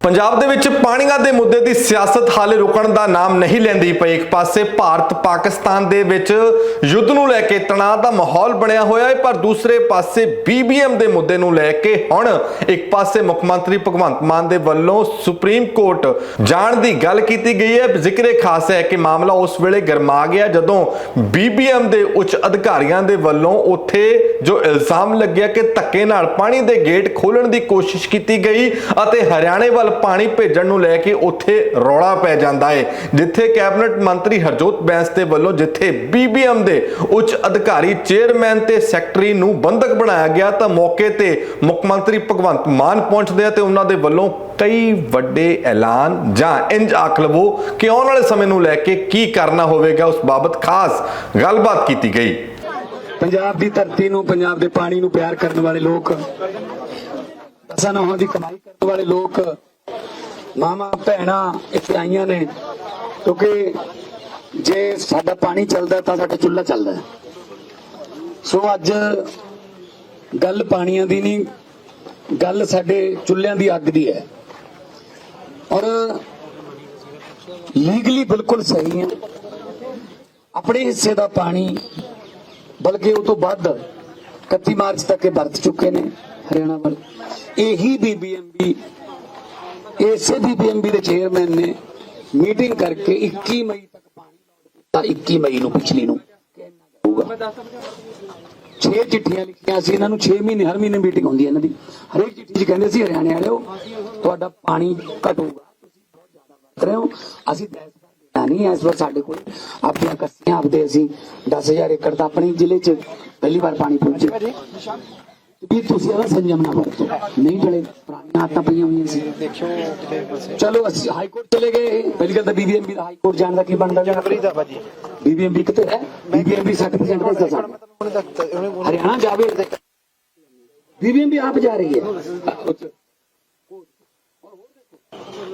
Speaker 1: ਪੰਜਾਬ ਦੇ ਵਿੱਚ ਪਾਣੀਆਂ ਦੇ ਮੁੱਦੇ ਦੀ ਸਿਆਸਤ ਹਾਲੇ ਰੁਕਣ ਦਾ ਨਾਮ ਨਹੀਂ ਲੈਂਦੀ ਪਈ। ਇੱਕ ਪਾਸੇ ਭਾਰਤ ਪਾਕਿਸਤਾਨ ਦੇ ਵਿੱਚ ਯੁੱਧ ਨੂੰ ਲੈ ਕੇ ਤਣਾਅ ਦਾ ਮਾਹੌਲ ਬਣਿਆ ਹੋਇਆ ਹੈ, ਪਰ ਦੂਸਰੇ ਪਾਸੇ ਬੀਬੀਐਮ ਦੇ ਮੁੱਦੇ ਨੂੰ ਲੈ ਕੇ ਹੁਣ ਇੱਕ ਪਾਸੇ ਮੁੱਖ ਮੰਤਰੀ ਭਗਵੰਤ ਮਾਨ ਦੇ ਵੱਲੋਂ ਸੁਪਰੀਮ ਕੋਰਟ ਜਾਣ ਦੀ ਗੱਲ ਕੀਤੀ ਗਈ ਹੈ। ਜ਼ਿਕਰੇ ਖਾਸ ਹੈ ਕਿ ਮਾਮਲਾ ਉਸ ਵੇਲੇ ਗਰਮਾ ਗਿਆ ਜਦੋਂ ਬੀਬੀਐਮ ਦੇ ਉੱਚ ਅਧਿਕਾਰੀਆਂ ਦੇ ਵੱਲੋਂ ਉੱਥੇ ਜੋ ਇਲਜ਼ਾਮ ਲੱਗਿਆ ਕਿ ਧੱਕੇ ਨਾਲ ਪਾਣੀ ਦੇ ਗੇਟ ਖੋਲਣ ਦੀ ਕੋਸ਼ਿਸ਼ ਕੀਤੀ ਗਈ ਅਤੇ ਹਰਿਆਣੇ ਵੱਲ ਪਾਣੀ ਭੇਜਣ ਨੂੰ ਲੈ ਕੇ ਉੱਥੇ ਰੌਲਾ ਪੈ ਜਾਂਦਾ ਹੈ ਜਿੱਥੇ ਕੈਬਨਿਟ ਮੰਤਰੀ ਹਰਜੋਤ ਬੈਂਸ ਦੇ ਵੱਲੋਂ ਜਿੱਥੇ ਬੀਬੀਐਮ ਦੇ ਉੱਚ ਅਧਿਕਾਰੀ ਚੇਅਰਮੈਨ ਤੇ ਸੈਕਟਰੀ ਨੂੰ ਬੰਧਕ ਬਣਾਇਆ ਗਿਆ, ਤਾਂ ਮੌਕੇ ਤੇ ਮੁੱਖ ਮੰਤਰੀ ਭਗਵੰਤ ਮਾਨ ਪਹੁੰਚਦੇ ਆ ਤੇ ਉਹਨਾਂ ਦੇ ਵੱਲੋਂ ਕਈ ਵੱਡੇ ਐਲਾਨ ਜਾਂ ਇੰਜ ਆਖ ਲਵੋ ਕਿ ਆਉਣ ਵਾਲੇ ਸਮੇਂ ਨੂੰ ਲੈ ਕੇ ਕੀ ਕਰਨਾ ਹੋਵੇਗਾ, ਉਸ ਬਾਬਤ ਖਾਸ ਗੱਲਬਾਤ ਕੀਤੀ ਗਈ।
Speaker 9: ਪੰਜਾਬ ਦੀ ਧਰਤੀ ਨੂੰ, ਪੰਜਾਬ ਦੇ ਪਾਣੀ ਨੂੰ ਪਿਆਰ ਕਰਨ ਵਾਲੇ ਲੋਕ ਦਸਾਂ ਦੀ ਕਮਾਈ ਕਰਨ ਵਾਲੇ ਲੋਕ ਮਾਮਾ ਭੈਣਾਂ ਇੱਥੇ ਆਈਆਂ ਨੇ, ਕਿਉਂਕਿ ਜੇ ਸਾਡਾ ਪਾਣੀ ਚੱਲਦਾ ਤਾਂ ਸਾਡਾ ਚੁੱਲ੍ਹਾ ਚੱਲਦਾ ਸੋ ਅੱਜ ਗੱਲ ਪਾਣੀਆਂ ਦੀ ਨਹੀਂ, ਗੱਲ ਸਾਡੇ ਚੁੱਲ੍ਹਿਆਂ ਦੀ ਅੱਗ ਦੀ ਹੈ। ਔਰ ਲੀਗਲੀ ਬਿਲਕੁਲ ਸਹੀ ਹੈ। ਆਪਣੇ ਹਿੱਸੇ ਦਾ ਪਾਣੀ, ਬਲਕਿ ਉਹ ਤੋਂ ਵੱਧ 31 ਮਾਰਚ ਤੱਕ ਇਹ ਵਰਤ ਚੁੱਕੇ ਨੇ ਹਰਿਆਣਾ ਵੱਲ। ਇਹੀ ਬੀਬੀਐਮਬੀ ਇਸੇ ਬੀਬੀਐਮਬੀ ਦੇ ਚੇਅਰਮੈਨ ਨੇ ਮੀਟਿੰਗ ਕਰਕੇ 21 ਮਈ ਤੱਕ ਪਾਣੀ ਤਾਂ 21 ਮਈ ਨੂੰ, ਪਿਛਲੀ ਨੂੰ। ਹੋਊਗਾ 6 ਚਿੱਠੀਆਂ ਲਿਖੀਆਂ ਸੀ, ਇਹਨਾਂ ਨੂੰ 6 ਮਹੀਨੇ, ਹਰ ਮਹੀਨੇ ਮੀਟਿੰਗ ਹੁੰਦੀ ਹੈ ਇਹਨਾਂ ਦੀ। ਹਰੇਕ ਚਿੱਠੀ 'ਚ ਕਹਿੰਦੇ ਸੀ, ਹਰਿਆਣੇ ਵਾਲਿਓ, ਤੁਹਾਡਾ ਪਾਣੀ ਘਟੂਗਾ, ਤੁਸੀਂ ਵਰਤ ਰਹੇ ਹੋ। ਅਸੀਂ ਨਹੀਂ ਇਸ ਵਾਰ ਸਾਡੇ ਕੋਲ ਆਪਣੀਆਂ ਕੱਸੀਆਂ, ਆਪਦੇ ਅਸੀਂ 10000 ਏਕੜ ਤਾਂ ਆਪਣੇ ਜ਼ਿਲ੍ਹੇ 'ਚ ਪਹਿਲੀ ਵਾਰ ਪਾਣੀ ਪਹੁੰਚੇ। ਵੀ ਤੁਸੀਂ ਇਹਦਾ ਸੰਜਮ ਨਾ ਵਰਤੋ ਨਹੀਂ ਟਲੇ ਪੁਰਾਣੀਆਂ ਆਦਤਾਂ ਪਈਆਂ ਹੋਈਆਂ ਸੀ। ਚਲੋ ਅਸੀਂ ਹਾਈ ਕੋਰਟ ਚਲੇ ਗਏ। ਪਹਿਲੀ ਗੱਲ ਤਾਂ ਬੀਬੀਐਮਬੀ ਦਾ ਹਾਈ ਕੋਰਟ ਜਾਣ ਦਾ ਕੀ ਬਣਦਾ? ਜਨਵਰੀ ਦਾ ਭਾਜੀ। ਬੀਬੀਐਮਬੀ ਕਿੱਥੇ ਹੈ ਬੀਬੀਐਮਬੀ 60% ਦਾ ਸਾਡਾ ਹਰਿਆਣਾ ਜਾਵੇ ਬੀਬੀਐਮਬੀ ਆਪ ਜਾ ਰਹੀ ਹੈ।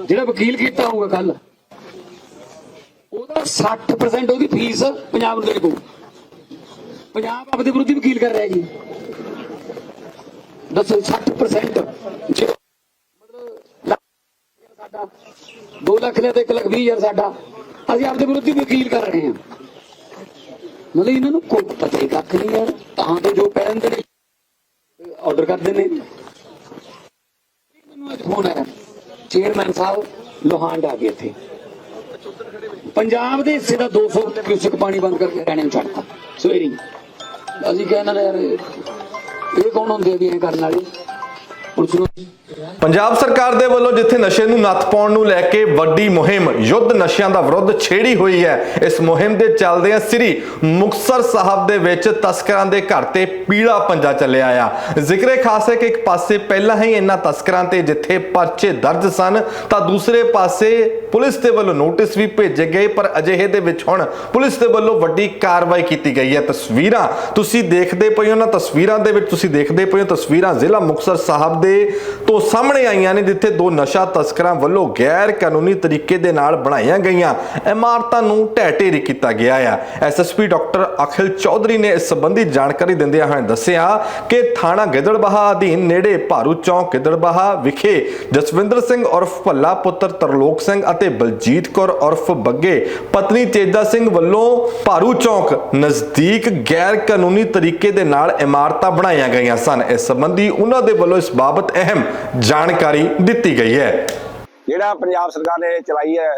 Speaker 9: ਜਿਹੜਾ ਵਕੀਲ ਕੀਤਾ ਹੋਊਗਾ ਕੱਲ ਉਹਦਾ 60% ਉਹਦੀ ਫੀਸ ਪੰਜਾਬ ਨੂੰ ਦੇਣੀ ਪਊ ਪੰਜਾਬ ਆਪਦੇ ਵਿਰੁੱਧ ਵਕੀਲ ਕਰ ਰਿਹਾ ਜੀ। ਦੱਸੋ 60% ਜੇ ਮਤਲਬ ਸਾਡਾ 2 ਲੱਖ ਲਿਆ ਤੇ 1 ਲੱਖ 20 ਹਜ਼ਾਰ ਸਾਡਾ, ਅਸੀਂ ਆਪਦੇ ਵਿਰੁੱਧ ਹੀ ਵਕੀਲ ਕਰ ਰਹੇ ਹਾਂ। ਮਤਲਬ ਇਹਨਾਂ ਨੂੰ ਕੋਈ ਪਤਾ ਹੀ ਕੱਖ ਨਹੀਂ ਯਾਰ ਤਾਂ ਤੇ ਜੋ ਕਹਿ ਦਿੰਦੇ ਆਰਡਰ ਕਰਦੇ ਨੇ। ਮੈਨੂੰ ਅੱਜ ਫੋਨ ਆਇਆ ਚੇਅਰਮੈਨ ਸਾਹਿਬ ਲੋਹਾਂਡ ਆ ਗਏ ਇੱਥੇ। ਪੰਜਾਬ ਦੇ ਹਿੱਸੇ ਦਾ 200 ਕਿਊਸਕ ਪਾਣੀ ਬੰਦ ਕਰਕੇ ਹਰਿਆਣੇ ਨੂੰ ਛੱਡਤਾ, ਸਵੇਰੀ ਅਸੀਂ ਕਹਿੰਦੇ ਯਾਰ ਇਹ ਕੌਣ ਹੁੰਦੇ ਵੀ ਐ ਕਰਨ ਵਾਲੇ? ਪੁਲਿਸ ਨੂੰ
Speaker 1: ਪੰਜਾਬ ਸਰਕਾਰ ਦੇ ਵੱਲੋਂ ਜਿੱਥੇ ਨਸ਼ੇ ਨੂੰ ਨੱਥ ਪਾਉਣ ਨੂੰ ਲੈ ਕੇ ਵੱਡੀ ਮੁਹਿੰਮ, ਯੁੱਧ ਨਸ਼ਿਆਂ ਦਾ ਵਿਰੁੱਧ ਛੇੜੀ ਹੋਈ ਹੈ। ਇਸ ਮੁਹਿੰਮ ਦੇ ਚੱਲਦਿਆਂ ਸ੍ਰੀ ਮੁਕਤਸਰ ਸਾਹਿਬ ਦੇ ਵਿੱਚ ਤਸਕਰਾਂ ਦੇ ਘਰ ਤੇ ਪੀਲਾ ਪੰਜਾ ਚੱਲਿਆ ਆ। ਜ਼ਿਕਰੇ ਖਾਸ ਹੈ ਕਿ ਇੱਕ ਪਾਸੇ ਪਹਿਲਾਂ ਹੀ ਇਹਨਾਂ ਤਸਕਰਾਂ ਤੇ ਜਿੱਥੇ ਪਰਚੇ ਦਰਜ ਸਨ, ਤਾਂ ਦੂਸਰੇ ਪਾਸੇ ਪੁਲਿਸ ਦੇ ਵੱਲੋਂ ਨੋਟਿਸ ਵੀ ਭੇਜੇ ਗਏ, ਪਰ ਅਜਿਹੇ ਦੇ ਵਿੱਚ ਹੁਣ ਪੁਲਿਸ ਦੇ ਵੱਲੋਂ ਵੱਡੀ ਕਾਰਵਾਈ ਕੀਤੀ ਗਈ ਹੈ। ਤਸਵੀਰਾਂ ਤੁਸੀਂ ਦੇਖਦੇ ਪਏ ਹੋ ਨਾ, ਤਸਵੀਰਾਂ ਦੇ ਵਿੱਚ ਤੁਸੀਂ ਦੇਖਦੇ ਪਏ ਹੋ, ਤਸਵੀਰਾਂ ਜ਼ਿਲ੍ਹਾ ਮੁਕਤਸਰ ਸਾਹਿਬ ਦੇ ਤੋਂ ਸਾਹਮਣੇ ਆਈਆਂ ਨੇ, ਜਿੱਥੇ ਦੋ ਨਸ਼ਾ ਤਸਕਰਾਂ ਵੱਲੋਂ ਗੈਰ ਕਾਨੂੰਨੀ ਤਰੀਕੇ ਦੇ ਨਾਲ ਬਣਾਈਆਂ ਗਈਆਂ ਇਮਾਰਤਾਂ ਨੂੰ ਢਹਿ ਕੀਤਾ ਗਿਆ ਆ। ਐਸਐਸਪੀ ਡਾਕਟਰ ਅਖਿਲ ਚੌਧਰੀ ਨੇ ਇਸ ਸੰਬੰਧੀ ਜਾਣਕਾਰੀ ਦਿੰਦਿਆਂ ਹੋਏ ਦੱਸਿਆ ਕਿ ਥਾਣਾ ਗਿੱਦੜਬਾਹਾ ਅਧੀਨ ਨੇੜੇ ਭਾਰੂ ਚੌਂਕ ਗਿੱਦੜਬਾਹਾ ਵਿਖੇ ਜਸਵਿੰਦਰ ਸਿੰਘ ਉਰਫ ਭੱਲਾ ਪੁੱਤਰ ਤਰਲੋਕ ਸਿੰਘ ਅਤੇ ਬਲਜੀਤ ਕੌਰ ਉਰਫ ਬੱਗੇ ਪਤਨੀ ਤੇਜਾ ਸਿੰਘ ਵੱਲੋਂ ਭਾਰੂ ਚੌਂਕ ਨਜ਼ਦੀਕ ਗੈਰ ਕਾਨੂੰਨੀ ਤਰੀਕੇ ਦੇ ਨਾਲ ਇਮਾਰਤਾਂ ਬਣਾਈਆਂ ਗਈਆਂ ਸਨ। ਇਸ ਸੰਬੰਧੀ ਉਹਨਾਂ ਦੇ ਵੱਲੋਂ ਇਸ ਬਾਬਤ ਅਹਿਮ ਜਾਣਕਾਰੀ ਦਿੱਤੀ ਗਈ ਹੈ।
Speaker 10: ਜਿਹੜਾ ਪੰਜਾਬ ਸਰਕਾਰ ਨੇ ਚਲਾਈ ਹੈ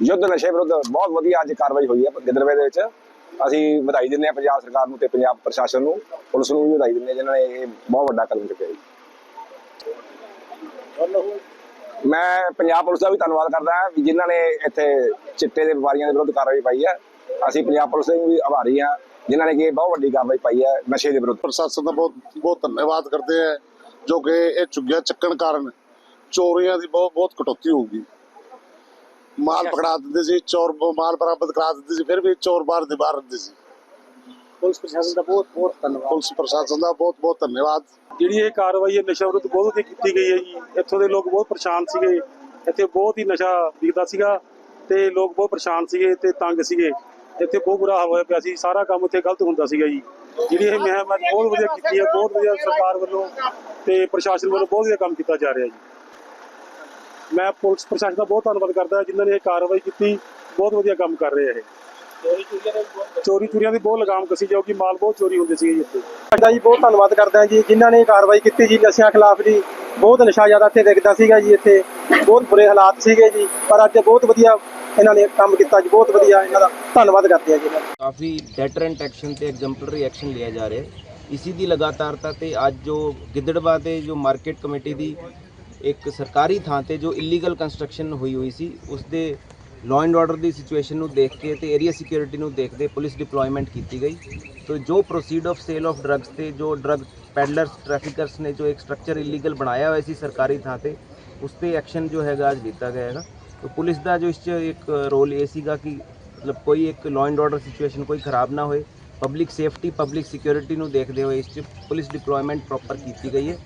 Speaker 10: ਯੁੱਧ ਨਸ਼ੇ ਵਿਰੁੱਧ ਬਹੁਤ ਵਧੀਆ ਅੱਜ ਕਾਰਵਾਈ ਹੋਈ ਹੈ ਗਿੱਦੜਵੇ ਦੇ ਵਿੱਚ। ਅਸੀਂ ਵਧਾਈ ਦਿੰਦੇ ਹਾਂ ਪੰਜਾਬ ਸਰਕਾਰ ਨੂੰ ਤੇ ਪੰਜਾਬ ਪ੍ਰਸ਼ਾਸਨ ਨੂੰ ਪੁਲਿਸ ਨੂੰ ਵੀ ਵਧਾਈ ਦਿੰਦੇ ਹਾਂ ਜਿਨ੍ਹਾਂ ਨੇ ਇਹ ਬਹੁਤ ਵੱਡਾ ਕਦਮ ਚੁੱਕਿਆ ਜੀ। ਮੈਂ ਪੰਜਾਬ ਪੁਲਿਸ ਦਾ ਵੀ ਧੰਨਵਾਦ ਕਰਦਾ ਹਾਂ ਵੀ ਜਿਨ੍ਹਾਂ ਨੇ ਇੱਥੇ ਚਿੱਟੇ ਦੇ ਵਪਾਰੀਆਂ ਦੇ ਵਿਰੁੱਧ ਕਾਰਵਾਈ ਪਾਈ ਹੈ। ਅਸੀਂ ਪੰਜਾਬ ਪੁਲਿਸ ਦੇ ਵੀ ਆਭਾਰੀ ਹਾਂ ਜਿਨ੍ਹਾਂ ਨੇ ਕਿ ਇਹ ਬਹੁਤ ਵੱਡੀ ਕਾਰਵਾਈ ਪਾਈ ਹੈ ਨਸ਼ੇ ਦੇ ਵਿਰੁੱਧ।
Speaker 11: ਪ੍ਰਸ਼ਾਸਨ ਦਾ ਬਹੁਤ ਬਹੁਤ ਧੰਨਵਾਦ ਕਰਦੇ ਹੈ। ਜੋ ਕਿ ਇਹ ਚੁੱਗਿਆ ਚੱਕਣ ਕਾਰਨ ਚੋਰੀਆਂ ਦੀ ਬਹੁਤ ਬਹੁਤ ਕਟੌਤੀ ਹੋਊਗੀ। ਮਾਲ ਪਕੜਾ ਦਿੰਦੇ ਸੀ ਚੋਰ ਮਾਲ ਬਰਾਮਦ ਕਰਾ ਦਿੰਦੇ ਸੀ ਫਿਰ ਵੀ ਚੋਰ ਬਾਹਰ ਦੇ ਬਾਹਰ ਰਹਿੰਦੇ ਸੀ।
Speaker 6: ਪੁਲਿਸ ਪ੍ਰਸ਼ਾਸਨ ਦਾ ਬਹੁਤ ਬਹੁਤ ਧੰਨਵਾਦ।
Speaker 11: ਪੁਲਿਸ ਪ੍ਰਸ਼ਾਸਨ ਦਾ ਬਹੁਤ ਬਹੁਤ ਧੰਨਵਾਦ।
Speaker 3: ਜਿਹੜੀ ਇਹ ਕਾਰਵਾਈ ਹੈ ਨਸ਼ਾ ਵਿਰੁੱਧ ਬਹੁਤ ਵਧੀਆ ਕੀਤੀ ਗਈ ਹੈ ਜੀ। ਇੱਥੋਂ ਦੇ ਲੋਕ ਬਹੁਤ ਪਰੇਸ਼ਾਨ ਸੀਗੇ। ਇੱਥੇ ਬਹੁਤ ਹੀ ਨਸ਼ਾ ਵਿਕਦਾ ਸੀਗਾ ਤੇ ਲੋਕ ਬਹੁਤ ਪਰੇਸ਼ਾਨ ਸੀਗੇ ਤੇ ਤੰਗ ਸੀਗੇ। ਇੱਥੇ ਬਹੁਤ ਬੁਰਾ ਹਾਲ ਹੋਇਆ ਪਿਆ ਸੀ। ਸਾਰਾ ਕੰਮ ਇੱਥੇ ਗਲਤ ਹੁੰਦਾ ਸੀਗਾ ਜੀ। ਜਿਹੜੀ ਇਹ ਮੁਹਿੰਮ ਹੈ ਬਹੁਤ ਵਧੀਆ ਕੀਤੀ ਹੈ ਬਹੁਤ ਵਧੀਆ ਸਰਕਾਰ ਵੱਲੋਂ ਤੇ ਪ੍ਰਸ਼ਾਸਨ ਵੱਲੋਂ ਬਹੁਤ ਵਧੀਆ ਕੰਮ ਕੀਤਾ ਜਾ ਰਿਹਾ ਜੀ। ਮੈਂ ਪੁਲਿਸ ਪ੍ਰਸ਼ਾਸਨ ਦਾ ਬਹੁਤ ਧੰਨਵਾਦ ਕਰਦਾ ਜਿਨ੍ਹਾਂ ਨੇ ਇਹ ਕਾਰਵਾਈ ਕੀਤੀ। ਬਹੁਤ ਵਧੀਆ ਕੰਮ ਕਰ ਰਹੇ ਆ ਇਹ। ਚੋਰੀ ਚੋਰੀਆਂ ਦੀ ਬਹੁਤ ਲਗਾਮ ਕਸੀ ਜਾਊਗੀ ਮਾਲ ਬਹੁਤ ਚੋਰੀ ਹੁੰਦੇ ਸੀਗੇ ਜੀ ਇੱਥੇ।
Speaker 6: ਸਾਡਾ ਜੀ ਬਹੁਤ ਧੰਨਵਾਦ ਕਰਦੇ ਹਾਂ ਜੀ ਜਿਨ੍ਹਾਂ ਨੇ ਕਾਰਵਾਈ ਕੀਤੀ ਜੀ ਨਸ਼ਿਆਂ ਖਿਲਾਫ ਜੀ। ਬਹੁਤ ਨਸ਼ਾ ਜ਼ਿਆਦਾ ਇੱਥੇ ਵਿਕਦਾ ਸੀਗਾ ਜੀ ਇੱਥੇ। ਬਹੁਤ ਬੁਰੇ ਹਾਲਾਤ ਸੀਗੇ ਜੀ ਪਰ ਅੱਜ ਬਹੁਤ ਵਧੀਆ ਇਹਨਾਂ ਨੇ ਕੰਮ ਕੀਤਾ ਜੀ ਬਹੁਤ ਵਧੀਆ ਇਹਨਾਂ ਦਾ ਧੰਨਵਾਦ ਕਰਦੇ ਹਾਂ ਜੀ।
Speaker 12: ਕਾਫੀ ਡੈਟਰੈਂਟ ਐਕਸ਼ਨ ਤੇ ਐਗਜ਼ੈਂਪਲਰੀ ਐਕਸ਼ਨ ਲਿਆ ਜਾ ਰਿਹਾ ਹੈ। ਇਸੀ ਦੀ ਲਗਾਤਾਰਤਾ ਤੇ ਅੱਜ ਜੋ ਗਿੱਦੜਵਾ ਦੇ ਜੋ ਮਾਰਕੀਟ ਕਮੇਟੀ ਦੀ ਇੱਕ ਸਰਕਾਰੀ ਥਾਂ ਤੇ ਜੋ ਇਲੀਗਲ ਕੰਸਟਰਕਸ਼ਨ ਹੋਈ ਹੋਈ ਸੀ ਉਸ ਦੇ ਲਾਅ ਐਂਡ ਆਰਡਰ ਦੀ ਸਿਚੁਏਸ਼ਨ ਨੂੰ ਦੇਖ ਕੇ ਤੇ ਏਰੀਆ ਸਿਕਿਉਰਿਟੀ ਨੂੰ ਦੇਖਦੇ ਪੁਲਿਸ ਡਿਪਲੋਇਮੈਂਟ ਕੀਤੀ ਗਈ ਤੋ ਜੋ proceed of sale of drugs ਤੇ ਜੋ ਡਰੱਗ ਪੈਡਲਰਸ ਟ੍ਰੈਫਿਕਰਸ ਨੇ ਜੋ ਇੱਕ ਸਟਰਕਚਰ ਇਲੀਗਲ ਬਣਾਇਆ ਹੋਇਆ ਸੀ ਸਰਕਾਰੀ ਥਾਂ ਤੇ ਉਸ ਤੇ ਐਕਸ਼ਨ ਜੋ ਹੈਗਾ ਅੱਜ ਲਿੱਤਾ ਗਿਆ ਹੈਗਾ ਤੋ ਪੁਲਿਸ ਦਾ ਜੋ ਇਸ 'ਚ ਇੱਕ ਰੋਲ ਇਹ ਸੀਗਾ ਕਿ ਮਤਲਬ ਕੋਈ ਇੱਕ ਲਾਅ ਐਂਡ ਆਰਡਰ ਸਿਚੁਏਸ਼ਨ ਕੋਈ ਖਰਾਬ ਨਾ ਹੋਏ ਪਬਲਿਕ ਸੇਫਟੀ ਪਬਲਿਕ ਸਿਕਿਉਰਿਟੀ ਨੂੰ ਦੇਖਦੇ ਹੋਏ ਇਸ 'ਚ ਪੁਲਿਸ ਡਿਪਲੋਇਮੈਂਟ ਪ੍ਰੋਪਰ ਕੀਤੀ ਗਈ ਹੈ